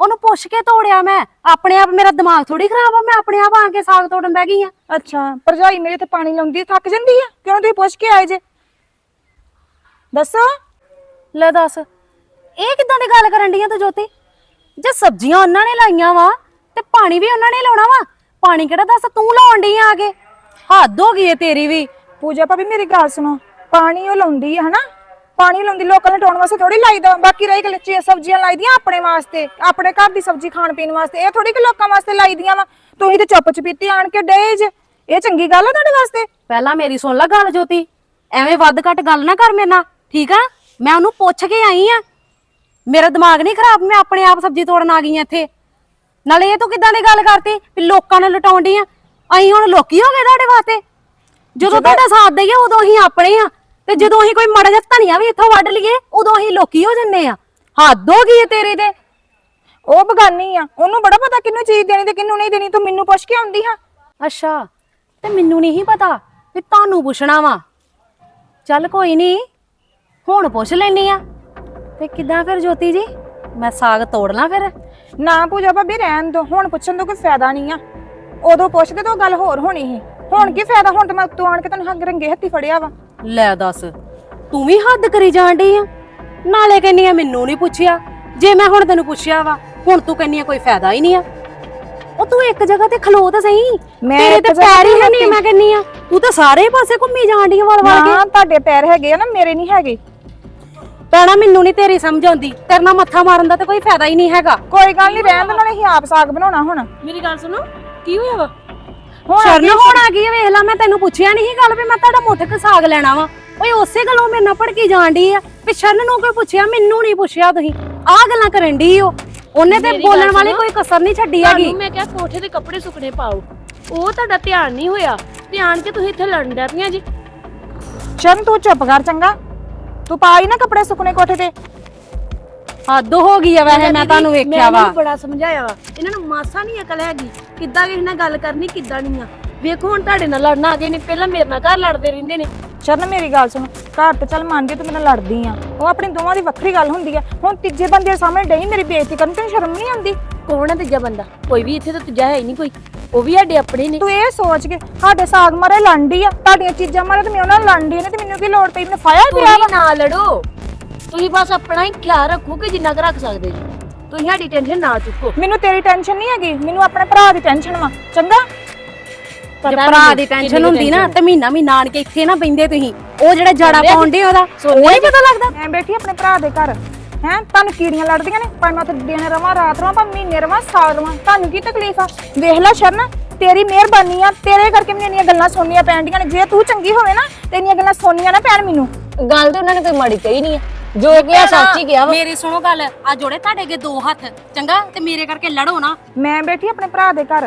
ਉਹਨੂੰ ਪੁੱਛ ਕੇ ਤੋੜਿਆ ਮੈਂ। ਆਪਣੇ ਆਪ ਮੇਰਾ ਦਿਮਾਗ ਥੋੜੀ ਖਰਾਬ ਆ ਮੈਂ ਆਪਣੇ ਆਪ ਆ ਕੇ ਸਾਗ ਤੋੜਨ ਬਹਿ ਗਈ ਆ। ਅੱਛਾ ਭਰਜਾਈ ਮੇਰੇ ਤੇ ਪਾਣੀ ਲਾਉਂਦੀ ਥੱਕ ਜਾਂਦੀ ਆ? ਕਿਉਂ ਤੁਸੀਂ ਪੁੱਛ ਕੇ ਆਏ ਜੇ? ਦੱਸੋ। ਲੈ ਦੱਸ। ਇਹ ਕਿੱਦਾਂ ਦੀ ਗੱਲ ਕਰਨ ਡੀਆਂ ਤੂੰ ਜੋਤੀ? ਜੇ ਸਬਜ਼ੀਆਂ ਉਹਨਾਂ ਨੇ ਲਾਈਆਂ ਵਾ ਤੇ ਪਾਣੀ ਵੀ ਉਹਨਾਂ ਨੇ ਲਾਉਣਾ ਵਾ? ਪਾਣੀ ਕਿਹੜਾ ਦੱਸ ਤੂੰ ਲਾਉਣ ਡਈ ਆ ਕੇ ਹੱਦ ਹੋ ਗਈ ਏ ਤੇਰੀ ਵੀ। ਪੂਜਾ ਭਾਬੀ ਮੇਰੀ ਗੱਲ ਸੁਣੋ। ਪਾਣੀ ਉਹ ਲਾਉਂਦੀ ਆ ਹਨਾ? ਪਾਣੀ ਲਾਉਂਦੀ ਲੋਕਾਂ ਨੇ ਟਾਉਣ ਵਾਸਤੇ ਥੋੜੀ ਲਾਈਦਾ ਬਾਕੀ ਰਹੀ ਗੱਲ ਚੀ ਸਬਜ਼ੀਆਂ ਲਾਈਦੀਆਂ ਆਪਣੇ ਵਾਸਤੇ ਆਪਣੇ ਘਰ ਦੀ ਸਬਜ਼ੀ ਖਾਣ ਪੀਣ ਵਾਸਤੇ। ਇਹ ਥੋੜੀ ਕਿ ਲੋਕਾਂ ਵਾਸਤੇ ਲਾਈਦੀਆਂ ਵਾ। ਤੁਸੀਂ ਤੇ ਚੁੱਪ ਚਪੀਤੀ ਆਣ ਕੇ ਡੇ ਜੇ। ਇਹ ਚੰਗੀ ਗੱਲ ਆ ਤੁਹਾਡੇ ਵਾਸਤੇ? ਪਹਿਲਾਂ ਮੇਰੀ ਸੁਣ ਲੈ ਗੱਲ ਜੋਤੀ। ਐਵੇਂ ਵੱਧ ਘੱਟ ਗੱਲ ਨਾ ਕਰ ਮੇਰੇ ਨਾਲ। ਠੀਕ ਆ? ਮੈਂ ਉਹਨੂੰ ਪੁੱਛ ਕੇ ਆਈ ਆ। ਮੇਰਾ ਦਿਮਾਗ ਨਹੀਂ ਖਰਾਬ ਮੈਂ ਆਪਣੇ ਆਪ ਸਬਜ਼ੀ ਤੋੜਨ ਆ ਗਈ ਆ ਇੱਥੇ। ਨਾਲੇ ਇਹ ਤੂੰ ਕਿੱਦਾਂ ਦੀ ਗੱਲ ਕਰਤੀ ਵੀ ਲੋਕਾਂ ਨੂੰ ਲਟਾਉਂਦੀ ਆ? ਅਸੀਂ ਹੁਣ ਲੋਕੀ ਹੋ ਗਏ ਤੁਹਾਡੇ ਵਾਸਤੇ। ਜਦੋਂ ਤੁਹਾਡਾ ਸਾਥ ਦਈਏ ਉਦੋਂ ਅਸੀਂ ਆਪਣੇ ਆ। ਤੇ ਜਦੋਂ ਅਸੀਂ ਕੋਈ ਮਾੜਾ ਜਿਹਾ ਧਨੀਆ ਵੀ ਇੱਥੋਂ ਵੱਢ ਲਈਏ ਉਦੋਂ ਅਸੀਂ ਲੋਕੀ ਹੋ ਜੰਨੇ ਆ। ਹੱਦ ਹੋ ਗਈ ਏ ਤੇਰੀ ਤੇ। ਉਹ ਬਗਾਨੀ ਆ। ਉਹਨੂੰ ਬੜਾ ਪਤਾ ਕਿੰਨੂੰ ਚੀਜ਼ ਦੇਣੀ ਤੇ ਕਿੰਨੂੰ ਨਹੀਂ ਦੇਣੀ। ਤੂੰ ਮੈਨੂੰ ਪੁੱਛ ਕੇ ਆਉਂਦੀ ਹਾਂ ਅੱਛਾ ਤੇ ਮੈਨੂੰ ਨਹੀਂ ਪਤਾ ਵੀ ਤੁਹਾਨੂੰ ਪੁੱਛਣਾ ਵਾ। ਚੱਲ ਕੋਈ ਨਹੀਂ ਹੁਣ ਪੁੱਛ ਲੈਣੀ ਆ। ਤੇ ਕਿੱਦਾਂ ਫਿਰ ਜੋਤੀ ਜੀ? ਮੈਂ ਸਾਗ ਤੋੜ ਲਾਂ ਫਿਰ? ਨਾ ਪੂਜਾ ਭਾਬੀ ਰਹਿਣ ਦੋ। ਹੁਣ ਪੁੱਛਣ ਦਾ ਕੋਈ ਫਾਇਦਾ ਨਹੀਂ ਆ। ਉਦੋਂ ਪੁੱਛਦੇ ਤਾਂ ਉਹ ਗੱਲ ਹੋਰ ਹੋਣੀ ਸੀ। ਹੁਣ ਕੀ ਫਾਇਦਾ? ਹੁਣ ਤਾਂ ਮੈਂ ਤੂੰ ਆਣ ਕੇ ਤੈਨੂੰ ਹੱਗ ਰੰਗੇ ਹੱਥੀ ਫੜਿਆ ਵਾ। ਲੈ ਦੱਸ ਤੂੰ ਵੀ ਹੱਦ ਕਰੀ ਜਾਣ ਡਈ ਆ? ਨਾਲੇ ਕਹਿੰਨੀ ਆ ਮੈਨੂੰ ਨਹੀਂ ਪੁੱਛਿਆ। ਜੇ ਮੈਂ ਹੁਣ ਤੈਨੂੰ ਪੁੱਛਿਆ ਵਾ ਹੁਣ ਤੂੰ ਕਹਿੰਨੀ ਆ ਕੋਈ ਫਾਇਦਾ ਹੀ ਨਹੀਂ ਆ। ਉਹ ਤੂੰ ਇੱਕ ਜਗ੍ਹਾ ਤੇ ਖਲੋ ਤਾਂ ਸਹੀ। ਮੈਂ ਤੇਰੇ ਇੱਕ ਤੇ ਜਗ੍ਹਾ ਪੈਰ ਹੀ ਨਹੀਂ ਮੈਂ ਕਹਿੰਨੀ ਆ। ਤੂੰ ਤਾਂ ਸਾਰੇ ਪਾਸੇ ਘੁੰਮੀ ਜਾਣ ਡਈ ਆ ਵੜ ਕੇ। ਨਾ ਤੁਹਾਡੇ ਪੈਰ ਹੈਗੇ ਆ ਨਾ ਮੇਰੇ ਨਹੀਂ ਹੈਗੇ। ਭੈਣਾ ਮੈਨੂੰ ਨਹੀਂ ਤੇਰੀ ਸਮਝ ਆਉਂਦੀ। ਤੇਰੇ ਨਾਲ ਮੱਥਾ ਮਾਰਨ ਦਾ ਤੇ ਕੋਈ ਫਾਇਦਾ ਹੀ ਨਹੀਂ ਹੈਗਾ। ਕੋਈ ਗੱਲ ਨਹੀਂ ਰਹਿਣ ਦੋ ਨਾਲੇ ਅਸੀਂ ਆਪ ਸਾਗ ਬਣਾਉਣਾ ਹੁਣ। ਮੇਰੀ ਗੱਲ ਸੁਣੋ ਕੀ ਹੋਇਆ ਵਾ? ਹੁਣ ਸ਼ਰਨ ਹੋਣ ਆ ਗਈ ਵੇਖ ਲਾ ਮੈਂ ਤੈਨੂੰ ਪੁੱਛਿਆ ਨਹੀਂ ਗੱਲ ਵੀ ਮੈਂ ਤੁਹਾਡਾ ਮੁੱਠ ਕੇ ਸਾਗ ਲੈਣਾ ਵਾ। ਓਏ ਉਸੇ ਗੱਲੋਂ ਮੇਰੇ ਨਾਲ ਭੜਕੀ ਜਾਣ ਡਈ ਆ। ਵੀ ਸ਼ਰਨ ਨੂੰ ਕੋਈ ਪੁੱਛਿਆ ਮੈਨੂੰ ਨਹੀਂ ਪੁੱਛਿਆ ਤੁਸੀਂ। ਆਹ ਗੱਲਾਂ ਕਰਨ ਡਈ ਓ। ਉਹਨੇ ਤੇ ਬੋਲਣ ਵਾਲੀ ਕੋਈ ਕਸਰ ਨਹੀਂ ਛੱਡੀ ਹੈਗੀ। ਤੁਹਾਨੂੰ ਮੈਂ ਕਿਹਾ ਕੋਠੇ ਦੇ ਕੱਪੜੇ ਸੁੱਕਣੇ ਪਾਓ। ਉਹ ਤੁਹਾਡਾ ਧਿਆਨ ਨਹੀਂ ਹੋਇਆ। ਧਿਆਨ ਕੇ ਤੁਸੀਂ ਇੱਥੇ ਲੜਨ ਡੈ ਪਈਆਂ ਜੀ। ਸ਼ਰਨ ਤੂੰ ਚੁੱਪ ਕਰ ਚੰਗਾ। ਤੂੰ ਪਾਈ ਨਾ ਕੱਪੜੇ ਸੁੱਕਣੇ ਕੋਠੇ ਤੇ। ਹੱਦ ਹੋ ਗਈ ਆ ਵੈਸੇ ਮੈਂ ਤੁਹਾਨੂੰ ਵੇਖਿਆ ਵਾ। ਬੜਾ ਸਮਝਾਇਆ ਵਾ। ਇਹਨਾਂ ਨੂੰ ਮਾਸਾ ਨਹੀਂ ਅਕਲ ਹੈਗੀ। ਕਿੱਦਾਂ ਕਿਸੇ ਨਾਲ ਗੱਲ ਕਰਨੀ ਕਿੱਦਾਂ ਨਹੀਂ ਆ। ਵੇਖੋ ਹੁਣ ਤੁਹਾਡੇ ਨਾਲ ਲੜਨਾ ਆ ਗਏ ਨੇ ਪਹਿਲਾਂ ਮੇਰੇ ਨਾਲ ਘਰ ਲੜਦੇ ਰਹਿੰਦੇ ਨੇ। ਸ਼ਰਨ ਮੇਰੀ ਗੱਲ ਸੁਣ। ਘਰ ਤੇ ਚੱਲ ਮੰਨ ਜੇ ਤੂੰ ਮੇਰੇ ਨਾਲ ਲੜਦੀ ਆ। ਉਹ ਆਪਣੀ ਦੋਵਾਂ ਦੀ ਵੱਖਰੀ ਗੱਲ ਹੁੰਦੀ ਆ। ਹੁਣ ਤੀਜੇ ਬੰਦੇ ਦੇ ਸਾਹਮਣੇ ਡਈ ਮੇਰੀ ਬੇਇੱਜ਼ਤੀ ਕਰਨ ਤੈਨੂੰ ਸ਼ਰਮ ਨਹੀਂ ਆਉਂਦੀ? ਕੌਣ ਹੈ ਤੀਜਾ ਬੰਦਾ? ਕੋਈ ਵੀ ਇੱਥੇ ਤਾਂ ਤੀਜਾ ਹੈ ਹੀ ਨਹੀਂ ਕੋਈ। ਉਹ ਵੀ ਸਾਡੇ ਆਪਣੇ ਨੇ। ਤੂੰ ਇਹ ਸੋਚ ਕੇ ਸਾਡੇ ਸਾਗ ਮਾਰੇ ਲੰਡੀ ਆ ਤੁਹਾਡੀਆਂ ਚੀਜ਼ਾਂ ਮਾਰੇ ਤੇ ਮੈਂ ਉਹਨਾਂ ਨਾਲ ਲੰਡੀ ਨੇ ਤੇ ਮੈਨੂੰ ਕੀ ਲੋੜ ਪਈ? ਮੈਨੂੰ ਫਾਇਆ ਪਿਆ ਤੁਸੀਂ ਨਾ ਲੜੋ। ਤੁਸੀਂ ਬਸ ਆਪਣਾ ਹੀ ਖਿਆਲ ਰੱਖੋ ਕਿ ਜਿੰਨਾ ਕੁ ਰੱਖ ਸਕਦੇ ਜੀ। ਤੁਸੀਂ ਸਾਡੀ ਟੈਨਸ਼ਨ ਨਾ ਚੁੱਕੋ। ਮੈਨੂੰ ਤੇਰੀ ਟੈਨਸ਼ਨ ਨਹੀਂ ਹੈਗੀ ਮੈਨੂੰ ਆਪਣੇ ਭਰਾ ਦੀ ਟੈਨਸ਼ਨ ਵਾ। ਚੰਗਾ? ਜੇ ਪਤਾ ਭਰਾ ਦੀ ਟੈਨਸ਼ਨ ਹੁੰਦੀ ਨਾ tension ਤੇ ਮਹੀਨਾ ਮਹੀਨਾ ਆਣ ਕੇ ਇੱਥੇ ਨਾ ਬੈੰਦੇ ਤੁਸੀਂ। ਉਹ ਜਿਹੜਾ ਜੜਾ ਪਾਉਂਦੇ ਉਹਦਾ ਉਹ ਨਹੀਂ ਪਤਾ ਲੱਗਦਾ। ਮੈਂ ਬੈਠੀ ਆਪਣੇ ਭਰਾ ਦੇ ਘਰ। ਹੈ? ਤੁਹਾਨੂੰ ਕੀੜੀਆਂ ਲੜਦੀਆਂ ਨੇ? ਪਰ ਮੈਂ ਉੱਥੇ ਦਿਨ ਰਵਾਂ ਰਾਤ ਰਵਾਂ ਪਰ ਮਹੀਨੇ ਰਵਾਂ ਸਾਲ ਰਵਾਂ ਤੁਹਾਨੂੰ ਕੀ ਤਕਲੀਫ ਆ? ਵੇਖ ਲੈ ਸ਼ਰਨ ਤੇਰੀ ਮਿਹਰਬਾਨੀ ਆ ਤੇਰੇ ਕਰਕੇ ਮੈਨੂੰ ਇੰਨੀਆਂ ਗੱਲਾਂ ਸੁਣਨੀਆਂ ਪੈਂਦੀਆਂ ਨੇ। ਜੇ ਤੂੰ ਚੰਗੀ ਹੋਵੇ ਨਾ ਤੇ ਇੰਨੀਆਂ ਗੱਲਾਂ ਸੁਣਨੀਆਂ ਨਾ ਪੈਣ ਮੈਨੂੰ। ਗੱਲ ਤੇ ਉਹਨਾਂ ਨੇ ਕੋਈ ਮਾੜੀ ਕਹੀ ਨਹੀਂ ਹੈ ਜੋ ਕਿਹਾ ਸੱਚ ਹੀ ਕਿਹਾ ਵਾ। ਮੇਰੀ ਸੁਣੋ ਗੱਲ ਆ ਜੋੜੇ ਤੁਹਾਡੇ ਅੱਗੇ ਦੋ ਹੱਥ ਚੰਗਾ? ਤੇ ਮੇਰੇ ਕਰਕੇ ਲੜੋ ਨਾ। ਮੈਂ ਬੈਠੀ ਆਪਣੇ ਭਰਾ ਦੇ ਘਰ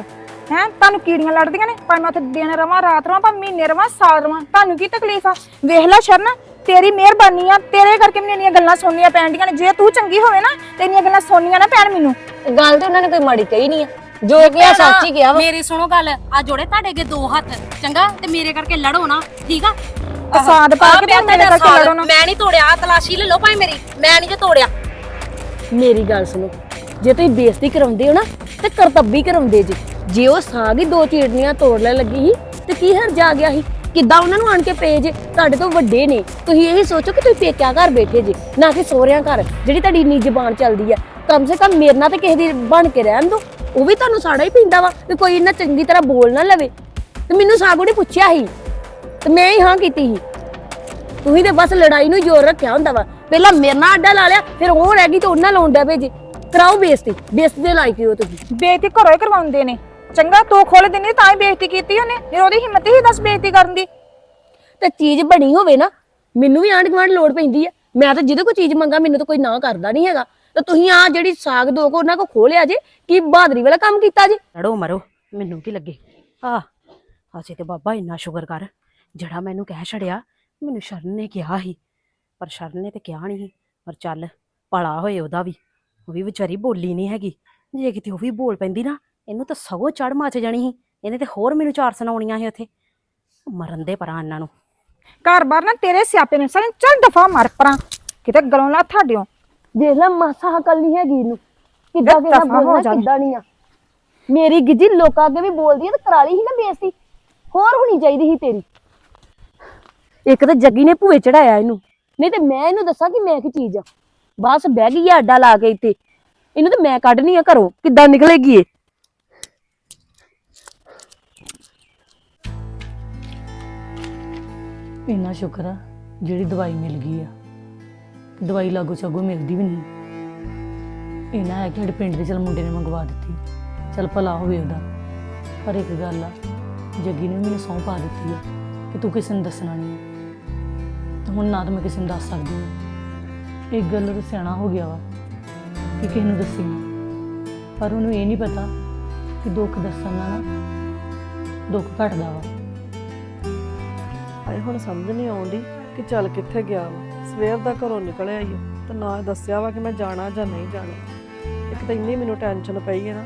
ਹੈ? ਤੁਹਾਨੂੰ ਕੀੜੀਆਂ ਲੜਦੀਆਂ ਨੇ? ਪਰ ਮੈਂ ਉੱਥੇ ਦਿਨ ਰਵਾਂ ਰਾਤ ਰਵਾਂ ਪਰ ਮਹੀਨੇ ਰਵਾਂ ਸਾਲ ਰਵਾਂ ਤੁਹਾਨੂੰ ਕੀ ਤਕਲੀਫ ਆ? ਵੇਖ ਲੈ ਸ਼ਰਨ ਤੇਰੀ ਮਿਹਰਬਾਨੀ ਆ ਤੇਰੇ ਕਰਕੇ ਮੈਨੂੰ ਇੰਨੀਆਂ ਗੱਲਾਂ ਸੁਣਨੀਆਂ ਪੈਂਦੀਆਂ ਨੇ। ਜੇ ਤੂੰ ਚੰਗੀ ਹੋਵੇ ਨਾ ਤੇ ਇੰਨੀਆਂ ਗੱਲਾਂ ਸੁਣਨੀਆਂ ਨਾ ਪੈਣ ਮੈਨੂੰ। ਗੱਲ ਤੇ ਉਹਨਾਂ ਨੇ ਕੋਈ ਮਾੜੀ ਕਹੀ ਨਹੀਂ ਹੈ ਜੋ ਕਿਹਾ ਸੱਚ ਹੀ ਕਿਹਾ ਵਾ। ਮੇਰੀ ਸੁਣੋ ਗੱਲ ਆ ਜੋੜੇ ਤੁਹਾਡੇ ਅੱਗੇ ਦੋ ਹੱਥ ਚੰਗਾ? ਤੇ ਮੇਰੇ ਕਰਕੇ ਲੜੋ ਨਾ ਠੀਕ ਆ? ਸਾਦ ਪਾ ਕੇ ਤੇ ਮੇਰੇ ਕਰਕੇ ਲੜੋ ਨਾ। ਮੈਂ ਨਹੀਂ ਤੋੜਿਆ ਆਹ ਤਲਾਸ਼ੀ ਲੈ ਲਓ ਭਾਈ ਮੇਰੀ ਮੈਂ ਨਹੀਂ ਜੇ ਤੋੜਿਆ। ਮੇਰੀ ਗੱਲ ਸੁਣੋ ਜੇ ਤੁਸੀਂ ਬੇਇੱਜ਼ਤੀ ਕਰਾਉਂਦੇ ਹੋ ਨਾ ਤੇ ਕਰਤੱਬੀ ਕਰਾਉਂਦੇ ਜੀ। ਜੇ ਉਹ ਸਾਗ ਹੀ ਦੋ ਚੀੜਨੀਆਂ ਤੋੜ ਲੈ ਲੱਗੀ ਸੀ ਤੇ ਕੀ ਹਰ ਜਾ ਗਿਆ ਸੀ? ਕਿੱਦਾਂ ਉਹਨਾਂ ਨੂੰ ਆਣ ਕੇ ਪਏ ਜੇ? ਤੁਹਾਡੇ ਤੋਂ ਵੱਡੇ ਨੇ। ਤੁਸੀਂ ਇਹੀ ਸੋਚੋ ਕਿ ਤੁਸੀਂ ਪੇਕਿਆਂ ਘਰ ਬੈਠੇ ਜੇ, ਨਾ ਕਿ ਸੋਹਰਿਆਂ ਘਰ, ਜਿਹੜੀ ਤੁਹਾਡੀ ਇੰਨੀ ਜ਼ਬਾਨ ਚੱਲਦੀ ਆ। ਕਮ ਸੇ ਕਮ ਮੇਰੇ ਨਾਲ ਤੇ ਕਿਸੇ ਦੀ ਬਣ ਕੇ ਰਹਿਣ ਦੋ ਉਹ ਵੀ ਤੁਹਾਨੂੰ ਸਾੜਾ ਹੀ ਪੀਂਦਾ ਵਾ ਵੀ ਕੋਈ ਇੰਨਾ ਚੰਗੀ ਤਰ੍ਹਾਂ ਬੋਲ ਨਾ ਲਵੇ। ਤੇ ਮੈਨੂੰ ਸਾਗੂ ਨੇ ਪੁੱਛਿਆ ਸੀ, ਤੇ ਮੈਂ ਹੀ ਹਾਂ ਕੀਤੀ ਸੀ। ਤੁਸੀਂ ਤੇ ਬਸ ਲੜਾਈ ਨੂੰ ਜ਼ੋਰ ਰੱਖਿਆ ਹੁੰਦਾ ਵਾ। ਪਹਿਲਾਂ ਮੇਰੇ ਨਾਲ ਅੱਡਾ ਲਾ ਲਿਆ, ਫਿਰ ਉਹ ਰਹਿ ਗਈ ਤੇ ਉਹਨਾਂ ਲਾਉਂਦਾ ਭੇਜੇ ਕਰਾਓ ਬੇਇੱਜ਼ਤੀ। ਬੇਇੱਜ਼ਤੀ ਦੇ ਲਾਇਕ ਹੀ ਹੋ ਤੁਸੀਂ। ਬੇਇੱਜ਼ਤੀ ਘਰੋਂ ਹੀ ਕਰਵਾਉਂਦੇ ਨੇ। ਚੰਗਾ ਤੂੰ ਖੋਲ ਦਿੰਦੀ ਤਾਂ ਹੀ ਬੇਇੱਜ਼ਤੀ ਕੀਤੀ ਉਹਨੇ। ਜੇ ਉਹਦੀ ਹਿੰਮਤ ਹੀ ਦੱਸ ਬੇਇੱਜ਼ਤੀ ਕਰਨ ਦੀ। ਤੇ ਚੀਜ਼ ਬਣੀ ਹੋਵੇ ਨਾ ਮੈਨੂੰ ਵੀ ਆਂਢ ਗੁਆਂਢ ਲੋੜ ਪੈਂਦੀ ਆ। ਮੈਂ ਤਾਂ ਜਿਹਦੇ ਕੋਈ ਚੀਜ਼ ਮੰਗਾ ਮੈਨੂੰ ਤਾਂ ਕੋਈ ਨਾ ਕਰਦਾ ਨਹੀਂ ਹੈਗਾ। ਤੇ ਤੁਸੀਂ ਆ ਜਿਹੜੀ ਸਾਗ ਦੋ ਕੋ ਉਹਨਾਂ ਕੋ ਖੋਲਿਆ ਜੇ ਕੀ ਬਹਾਦਰੀ ਵਾਲਾ ਕੰਮ ਕੀਤਾ ਜੇ? ਲੜੋ ਮਰੋ ਮੈਨੂੰ ਕੀ ਲੱਗੇ? ਆ ਅਸੀਂ ਤੇ ਬਾਬਾ ਇੰਨਾ ਸ਼ੁਕਰ ਕਰ ਜਿਹੜਾ ਮੈਨੂੰ ਕਹਿ ਛੜਿਆ ਮੈਨੂੰ ਸ਼ਰਨ ਨੇ ਕਿਹਾ ਸੀ। ਪਰ ਸ਼ਰਨ ਨੇ ਤੇ ਕਿਹਾ ਨਹੀਂ ਸੀ। ਪਰ ਚੱਲ ਭਲਾ ਹੋਏ ਉਹਦਾ ਵੀ। ਉਹ ਵੀ ਵਿਚਾਰੀ ਬੋਲੀ ਨਹੀਂ ਹੈਗੀ। ਜੇ ਕਿਤੇ ਉਹ ਵੀ ਬੋਲ ਪੈਂਦੀ ਨਾ ਇਹਨੂੰ ਤਾਂ ਸਗੋਂ ਚੜ ਮੱਚ ਜਾਣੀ ਸੀ। ਇਹਨੇ ਤੇ ਹੋਰ ਮੈਨੂੰ ਚਾਰ ਸੁਣਾਉਣੀਆਂ ਸੀ ਉੱਥੇ। ਮਰਨ ਦੇ ਪਰਾਂ ਇਹਨਾਂ ਨੂੰ। ਘਰ ਬਾਰ ਨਾ ਤੇਰੇ ਸਿਆਪੇ ਨੇ ਸਾਲੇ ਚੱਲ ਦਫਾ ਮਰ ਪਰਾਂ। ਕਿਤੇ ਗਲੋਂ ਲਾ ਤੁਹਾਡਿਓ ਦੇਖ ਲੈ ਮਾਸਾ ਹਕਲ ਨਹੀਂ ਹੈਗੀ ਇਹਨੂੰ। ਕਿੱਦਾਂ ਹੋ ਬੋਲਣਾ ਜਾ। ਕਿੱਦਾਂ ਨਹੀਂ ਆ। ਮੇਰੀ ਗਿੱਜੀ ਲੋਕਾਂ ਅੱਗੇ ਵੀ ਬੋਲਦੀ ਆ ਤੇ ਕਰਾ ਲਈ ਸੀ ਨਾ ਬੇਇੱਜ਼ਤੀ। ਹੋਰ ਹੋਣੀ ਚਾਹੀਦੀ ਸੀ ਤੇਰੀ। ਇੱਕ ਤਾਂ ਜੱਗੀ ਨੇ ਭੂਏ ਚੜਾਇਆ ਇਹਨੂੰ। ਨਹੀਂ ਤੇ ਮੈਂ ਇਹਨੂੰ ਦੱਸਾਂ ਕਿ ਮੈਂ ਕੀ ਚੀਜ਼ ਆ। ਬਸ ਬਹਿ ਗਈ ਆ ਅੱਡਾ ਲਾ ਕੇ ਇੱਥੇ। ਇਹਨੂੰ ਤਾਂ ਮੈਂ ਕੱਢਣੀ ਆ ਘਰੋਂ। ਕਿੱਦਾਂ ਨਿਕਲੇਗੀ ਇਹ? ਇੰਨਾ ਸ਼ੁਕਰ ਆ, ਜਿਹੜੀ ਦਵਾਈ ਮਿਲ ਗਈ ਆ। ਦਵਾਈ ਲਾਗੋ ਚਾਗੋ ਮਿਲਦੀ ਵੀ ਨਹੀਂ। ਇਹਨਾਂ ਹੈ ਕਿ ਸਾਡੇ ਪਿੰਡ ਦੇ ਚਲ ਮੁੰਡੇ ਨੇ ਮੰਗਵਾ ਦਿੱਤੀ। ਚਲ ਭਲਾ ਹੋਵੇ ਉਹਦਾ। ਪਰ ਇੱਕ ਗੱਲ ਆ, ਜੱਗੀ ਨੇ ਵੀ ਮੈਨੂੰ ਸਹੁੰ ਪਾ ਦਿੱਤੀ ਆ ਕਿ ਤੂੰ ਕਿਸੇ ਨੂੰ ਦੱਸਣਾ ਨਹੀਂ ਆ। ਤੇ ਹੁਣ ਨਾ ਤਾਂ ਮੈਂ ਕਿਸੇ ਨੂੰ ਦੱਸ ਸਕਦੀ ਹਾਂ ਇੱਕ ਗੱਲ ਤਾਂ ਸਿਆਣਾ ਹੋ ਗਿਆ ਵਾ ਕਿ ਕਿਸੇ ਨੂੰ ਦੱਸੀ ਨਾ। ਪਰ ਉਹਨੂੰ ਇਹ ਨਹੀਂ ਪਤਾ ਕਿ ਦੁੱਖ ਦੱਸਣ ਨਾਲ ਨਾ ਦੁੱਖ ਘਟਦਾ ਵਾ। ਹਾਏ ਹੁਣ ਸਮਝ ਨਹੀਂ ਆਉਂਦੀ ਕਿ ਚੱਲ ਕਿੱਥੇ ਗਿਆ ਵਾ। ਸਵੇਰ ਦਾ ਘਰੋਂ ਨਿਕਲਿਆ ਹੀ ਤੇ ਨਾ ਦੱਸਿਆ ਵਾ ਕਿ ਮੈਂ ਜਾਣਾ ਜਾਂ ਨਹੀਂ ਜਾਣਾ। ਇੱਕ ਤਾਂ ਇੰਨੀ ਮੈਨੂੰ ਟੈਨਸ਼ਨ ਪਈ ਹੈ ਨਾ,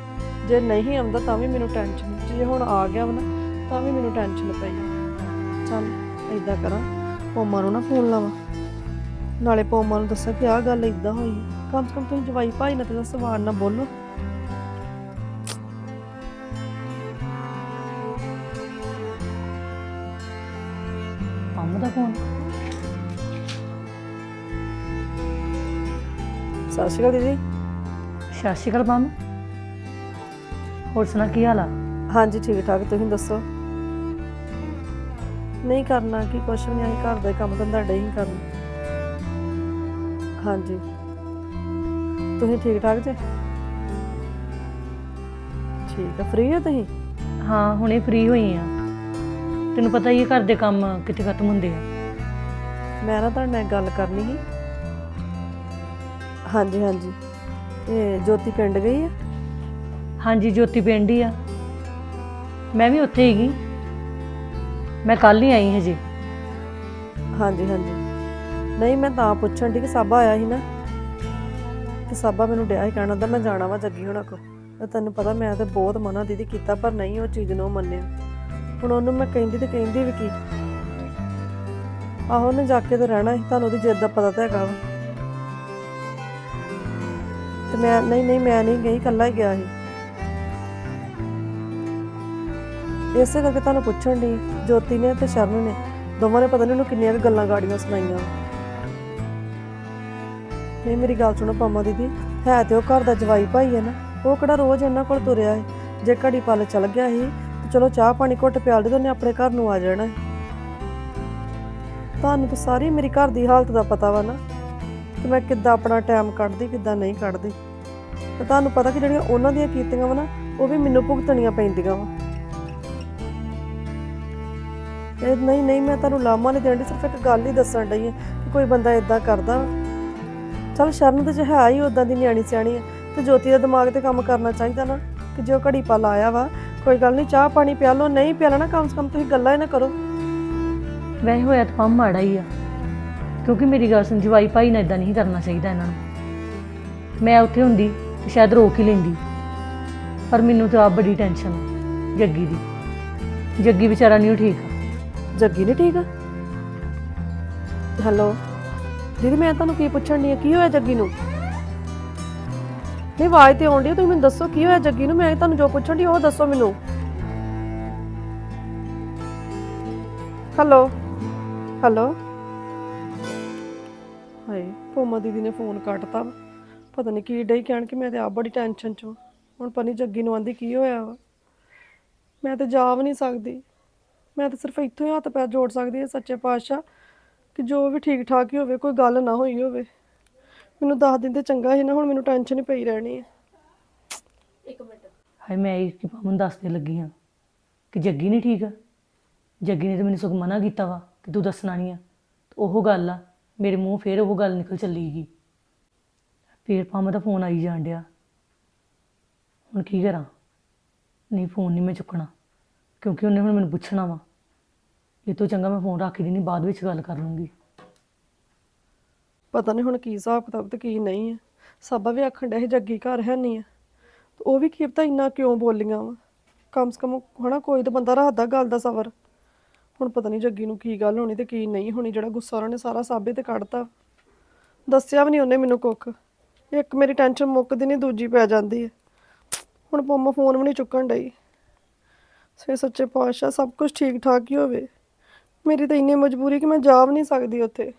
ਜੇ ਨਹੀਂ ਆਉਂਦਾ ਤਾਂ ਵੀ ਮੈਨੂੰ ਟੈਨਸ਼ਨ ਜੇ ਹੁਣ ਆ ਗਿਆ ਵਾ ਨਾ, ਤਾਂ ਵੀ ਮੈਨੂੰ ਟੈਨਸ਼ਨ ਪਈ ਚੱਲ ਏਦਾਂ ਕਰਾਂ, ਪੋਮਾ ਨੂੰ ਨਾ ਫੋਨ ਲਾਵਾਂ। ਨਾਲੇ ਪੋਮਾ ਨੂੰ ਦੱਸਾਂ ਕਿ ਆਹ ਗੱਲ ਏਦਾਂ ਹੋਈ ਕਮ ਸੇ ਕਮ ਤੁਸੀਂ ਜਵਾਈ ਭਾਈ ਨਾਲ ਤੇ ਸਵਾਲ ਨਾ ਬੋਲੋ। ਸਤਿ ਸ਼੍ਰੀ ਅਕਾਲ ਦੀਦੀ। ਸਤਿ ਸ਼੍ਰੀ ਅਕਾਲ ਪੰਮ ਹੋਰ ਸੁਣਾ ਕੀ ਹਾਲ ਆ? ਹਾਂਜੀ ਠੀਕ ਠਾਕ ਤੁਸੀਂ ਦੱਸੋ? ਨਹੀਂ ਕਰਨਾ ਕਿ ਕੁਛ ਵੀ ਨਹੀਂ ਘਰ ਦਾ ਕੰਮ ਧੰਦਾ ਡੇ ਹੀ ਕਰਨ। ਹਾਂਜੀ। ਤੁਸੀਂ ਠੀਕ ਠਾਕ ਜੇ? ਠੀਕ ਆ ਫ੍ਰੀ ਹੋ ਤੁਸੀਂ? ਹਾਂ ਹੁਣੇ ਫ੍ਰੀ ਹੋਈ ਆ। ਤੈਨੂੰ ਪਤਾ ਹੀ ਘਰ ਦੇ ਕੰਮ ਕਿੱਥੇ ਖਤਮ ਹੁੰਦੇ ਆ। ਮੈਂ ਨਾ ਤੁਹਾਡੇ ਨਾਲ ਗੱਲ ਕਰਨੀ ਸੀ। ਹਾਂਜੀ ਹਾਂਜੀ। ਤੇ ਜੋਤੀ ਪਿੰਡ ਗਈ ਆ? ਹਾਂਜੀ ਜੋਤੀ ਪਿੰਡ ਹੀ ਆ। ਮੈਂ ਵੀ ਉੱਥੇ ਹੀਗੀ ਮੈਂ ਕੱਲ ਹੀ ਆਈ ਹਜੇ। ਹਾਂਜੀ ਹਾਂਜੀ। ਨਹੀਂ ਮੈਂ ਤਾਂ ਪੁੱਛਣ ਦੀ ਕਿ ਸਾਬਾ ਆਇਆ ਸੀ ਨਾ? ਤੇ ਸਾਬਾ ਮੈਨੂੰ ਡਿਆ ਸੀ ਕਹਿਣਾ ਦਾ ਮੈਂ ਜਾਣਾ ਵਾ ਜੱਗੀ ਹੋਣਾ ਕੋ ਤੇ ਤੈਨੂੰ ਪਤਾ ਮੈਂ ਤੇ ਬਹੁਤ ਮਨਾ ਦੀਦੀ ਕੀਤਾ ਪਰ ਨਹੀਂ ਉਹ ਚੀਜ਼ ਨੂੰ ਮੰਨਿਆ। ਹੁਣ ਉਹਨੂੰ ਮੈਂ ਕਹਿੰਦੀ ਤੇ ਕਹਿੰਦੀ ਵੀ ਕੀ? ਆਹੋ ਉਹਨੇ ਜਾ ਕੇ ਤੇ ਰਹਿਣਾ ਸੀ ਤੁਹਾਨੂੰ ਉਹਦੀ ਜਿੱਦ ਦਾ ਪਤਾ ਤਾਂ ਹੈਗਾ ਵਾ। ਤੇ ਮੈਂ ਨਹੀਂ ਨਹੀਂ, ਮੈਂ ਨਹੀਂ ਗਈ, ਇਕੱਲਾ ਹੀ ਗਿਆ ਸੀ। ਇਸੇ ਕਰਕੇ ਤੁਹਾਨੂੰ ਪੁੱਛਣ ਦੀ ਜੋਤੀ ਨੇ ਤੇ ਸ਼ਰਨ ਨੇ। ਦੋਵਾਂ ਨੇ ਪਤਾ ਨਹੀਂ ਉਹਨੂੰ ਕਿੰਨੀਆਂ ਕੁ ਗੱਲਾਂ ਗਾੜੀਆਂ ਸੁਣਾਈਆਂ। ਨਹੀਂ, ਮੇਰੀ ਗੱਲ ਸੁਣੋ ਪੰਮਾ ਦੀਦੀ, ਹੈ ਤੇ ਉਹ ਘਰ ਦਾ ਜਵਾਈ ਭਾਈ ਹੈ ਨਾ, ਉਹ ਕਿਹੜਾ ਰੋਜ਼ ਇਹਨਾਂ ਕੋਲ ਤੁਰਿਆ ਹੈ। ਜੇ ਘੜੀ ਪਲ ਚਲ ਗਿਆ ਸੀ, ਤੇ ਚਲੋ ਚਾਹ ਪਾਣੀ ਘੁੱਟ ਪਿਆਲ ਦੇ ਤੇ ਉਹਨੇ ਆਪਣੇ ਘਰ ਨੂੰ ਆ ਜਾਣਾ ਸੀ। ਤੁਹਾਨੂੰ ਤਾਂ ਸਾਰੀ ਮੇਰੀ ਘਰ ਦੀ ਹਾਲਤ ਦਾ ਪਤਾ ਵਾ ਨਾ। ਕਿ ਮੈਂ ਕਿੱਦਾਂ ਆਪਣਾ ਟਾਈਮ ਕੱਢਦੀ, ਕਿੱਦਾਂ ਨਹੀਂ ਕੱਢਦੀ। ਤੇ ਤੁਹਾਨੂੰ ਪਤਾ ਕਿ ਜਿਹੜੀਆਂ ਉਹਨਾਂ ਦੀਆਂ ਕੀਤੀਆਂ ਵਾ ਨਾ, ਉਹ ਵੀ ਮੈਨੂੰ ਭੁਗਤਣੀਆਂ ਪੈਂਦੀਆਂ ਵਾ। ਇਹ ਨਹੀਂ ਨਹੀਂ, ਮੈਂ ਤੁਹਾਨੂੰ ਲਾਮਾ ਨਹੀਂ ਦੇਣ ਦੀ ਸਿਰਫ ਇੱਕ ਗੱਲ ਹੀ ਦੱਸਣ ਡਈ ਹਾਂ ਕਿ ਕੋਈ ਬੰਦਾ ਇਦਾਂ ਕਰਦਾ ਵਾ। ਚੱਲ ਸ਼ਰਨ ਤੇ ਜੇ ਹੈ ਹੀ ਉਦਾਂ ਦੀ ਨਿਆਣੀ ਸਿਆਣੀ ਹੈ ਤੇ ਜੋਤੀ ਦਾ ਦਿਮਾਗ ਤੇ ਕੰਮ ਕਰਨਾ ਚਾਹੀਦਾ ਨਾ, ਕਿ ਜੋ ਘੜੀ ਪਾ ਲਾਇਆ ਵਾ, ਕੋਈ ਗੱਲ ਨਹੀਂ, ਚਾਹ ਪਾਣੀ ਪਿਆ ਲਓ, ਨਹੀਂ ਪਿਆ ਲੈਣਾ, ਕਮ ਸੇ ਕਮ ਤੁਸੀਂ ਗੱਲਾਂ ਹੀ ਨਾ ਕਰੋ। ਵੈਸੇ ਹੋਇਆ ਤਾਂ ਮਾੜਾ ਹੀ ਆ। ਕਿਉਂਕਿ ਮੇਰੀ ਗੱਲ ਸੁਣ, ਜਵਾਈ ਭਾਈ ਨੇ ਇਦਾਂ ਨਹੀਂ ਕਰਨਾ ਚਾਹੀਦਾ ਇਹਨਾਂ ਨੂੰ। ਮੈਂ ਉੱਥੇ ਹੁੰਦੀ ਤੇ ਸ਼ਾਇਦ ਰੋਕ ਹੀ ਲੈਂਦੀ। ਪਰ ਮੈਨੂੰ ਤਾਂ ਆਪ ਬੜੀ ਟੈਨਸ਼ਨ ਆ, ਜੱਗੀ ਦੀ। ਜੱਗੀ ਵਿਚਾਰਾ ਨਹੀਂ ਉਹ ਠੀਕ ਜੱਗੀ ਨਹੀਂ ਠੀਕ? ਹੈਲੋ ਦੀਦੀ, ਮੈਂ ਤੁਹਾਨੂੰ ਕੀ ਪੁੱਛਣ ਦੀ ਕੀ ਹੋਇਆ ਜੱਗੀ ਨੂੰ? ਨਹੀਂ, ਆਵਾਜ਼ ਤੇ ਆਉਂਦੀ ਤੁਸੀਂ ਮੈਨੂੰ ਦੱਸੋ ਕੀ ਹੋਇਆ ਜੱਗੀ ਨੂੰ? ਮੈਂ ਤੁਹਾਨੂੰ ਜੋ ਪੁੱਛਣ ਦੀ ਉਹ ਦੱਸੋ ਮੈਨੂੰ। ਹੈਲੋ ਹੈਲੋ ਹਾਏ ਪੋਮਾ ਦੀਦੀ ਨੇ ਫੋਨ ਕੱਟਤਾ ਵਾ। ਪਤਾ ਨਹੀਂ ਕੀ ਡਈ ਕਹਿਣ ਕਿ ਮੈਂ ਤੇ ਆਪ ਬੜੀ ਟੈਨਸ਼ਨ ਚ ਵਾਂ। ਹੁਣ ਪਨੀ ਜੱਗੀ ਨੂੰ ਆਂਦੀ ਕੀ ਹੋਇਆ ਵਾ। ਮੈਂ ਤੇ ਜਾ ਵੀ ਨਹੀਂ ਸਕਦੀ। ਮੈਂ ਤਾਂ ਸਿਰਫ ਇੱਥੋਂ ਹੀ ਹੱਥ ਪੈਰ ਜੋੜ ਸਕਦੀ ਹਾਂ ਸੱਚੇ ਪਾਤਸ਼ਾਹ ਕਿ ਜੋ ਵੀ ਠੀਕ ਠਾਕ ਹੀ ਹੋਵੇ ਕੋਈ ਗੱਲ ਨਾ ਹੋਈ ਹੋਵੇ। ਮੈਨੂੰ ਦੱਸ ਦਿੰਦੇ ਚੰਗਾ ਸੀ ਨਾ ਹੁਣ ਮੈਨੂੰ ਟੈਨਸ਼ਨ ਹੀ ਪਈ ਰਹਿਣੀ ਹੈ ਹਾਏ ਮੈਂ ਇਹ ਕਿ ਪੰਮ ਨੂੰ ਦੱਸਦੇ ਲੱਗੀ ਹਾਂ ਕਿ ਜੱਗੀ ਨਹੀਂ ਠੀਕ ਆ? ਜੱਗੀ ਨੇ ਤਾਂ ਮੈਨੂੰ ਸਗੋਂ ਮਨਾ ਕੀਤਾ ਵਾ ਕਿ ਤੂੰ ਦੱਸਣਾ ਨਹੀਂ ਆ। ਤੇ ਉਹ ਗੱਲ ਆ ਮੇਰੇ ਮੂੰਹ ਫੇਰ ਉਹ ਗੱਲ ਨਿਕਲ ਚੱਲੀਗੀ। ਫੇਰ ਪੰਮ ਦਾ ਫੋਨ ਆਈ ਜਾਣ ਡਿਆ। ਹੁਣ ਕੀ ਕਰਾਂ? ਨਹੀਂ ਫੋਨ ਨਹੀਂ ਮੈਂ ਚੁੱਕਣਾ। ਕਿਉਂਕਿ ਉਹਨੇ ਹੁਣ ਮੈਨੂੰ ਪੁੱਛਣਾ ਵਾ। ਇਹ ਤੋਂ ਚੰਗਾ ਮੈਂ ਫੋਨ ਰੱਖ ਹੀ ਨਹੀਂ ਬਾਅਦ ਵਿੱਚ ਗੱਲ ਕਰ ਲੂੰਗੀ। ਪਤਾ ਨਹੀਂ ਹੁਣ ਕੀ ਹਿਸਾਬ ਕਿਤਾਬ ਤੇ ਕੀ ਨਹੀਂ ਹੈ ਸਾਬਾ ਵੀ ਆਖਣ ਡਿਆ ਸੀ ਜੱਗੀ ਘਰ ਹੈ ਨਹੀਂ ਹੈ ਤੇ ਉਹ ਵੀ ਕੀ ਪਤਾ ਇੰਨਾ ਕਿਉਂ ਬੋਲੀਆਂ ਵਾ। ਕਮ ਸੇ ਕਮ ਹਨਾ, ਕੋਈ ਤਾਂ ਬੰਦਾ ਰੱਖਦਾ ਗੱਲ ਦਾ ਸਬਰ। ਹੁਣ ਪਤਾ ਨਹੀਂ ਜੱਗੀ ਨੂੰ ਕੀ ਗੱਲ ਹੋਣੀ ਤੇ ਕੀ ਨਹੀਂ ਹੋਣੀ, ਜਿਹੜਾ ਗੁੱਸਾ ਉਹਨੇ ਸਾਰਾ ਸਾਬੇ ਤੇ ਕੱਢਤਾ ਦੱਸਿਆ ਵੀ ਨਹੀਂ ਉਹਨੇ ਮੈਨੂੰ ਕੁੱਖ। ਇੱਕ ਮੇਰੀ ਟੈਨਸ਼ਨ ਮੁੱਕਦੀ ਨਹੀਂ, ਦੂਜੀ ਪੈ ਜਾਂਦੀ ਹੈ। ਹੁਣ ਪੰਮਾ ਫੋਨ ਵੀ ਨਹੀਂ ਚੁੱਕਣ ਡਈ। ਸੇ ਸੱਚੇ ਪਾਤਸ਼ਾਹ, ਸਭ ਕੁਝ ਠੀਕ ਠਾਕ ਹੀ ਹੋਵੇ। ਮੇਰੀ ਤਾਂ ਇੰਨੀ ਮਜਬੂਰੀ ਕਿ ਮੈਂ ਜਾ ਵੀ ਨਹੀਂ ਸਕਦੀ ਉੱਥੇ।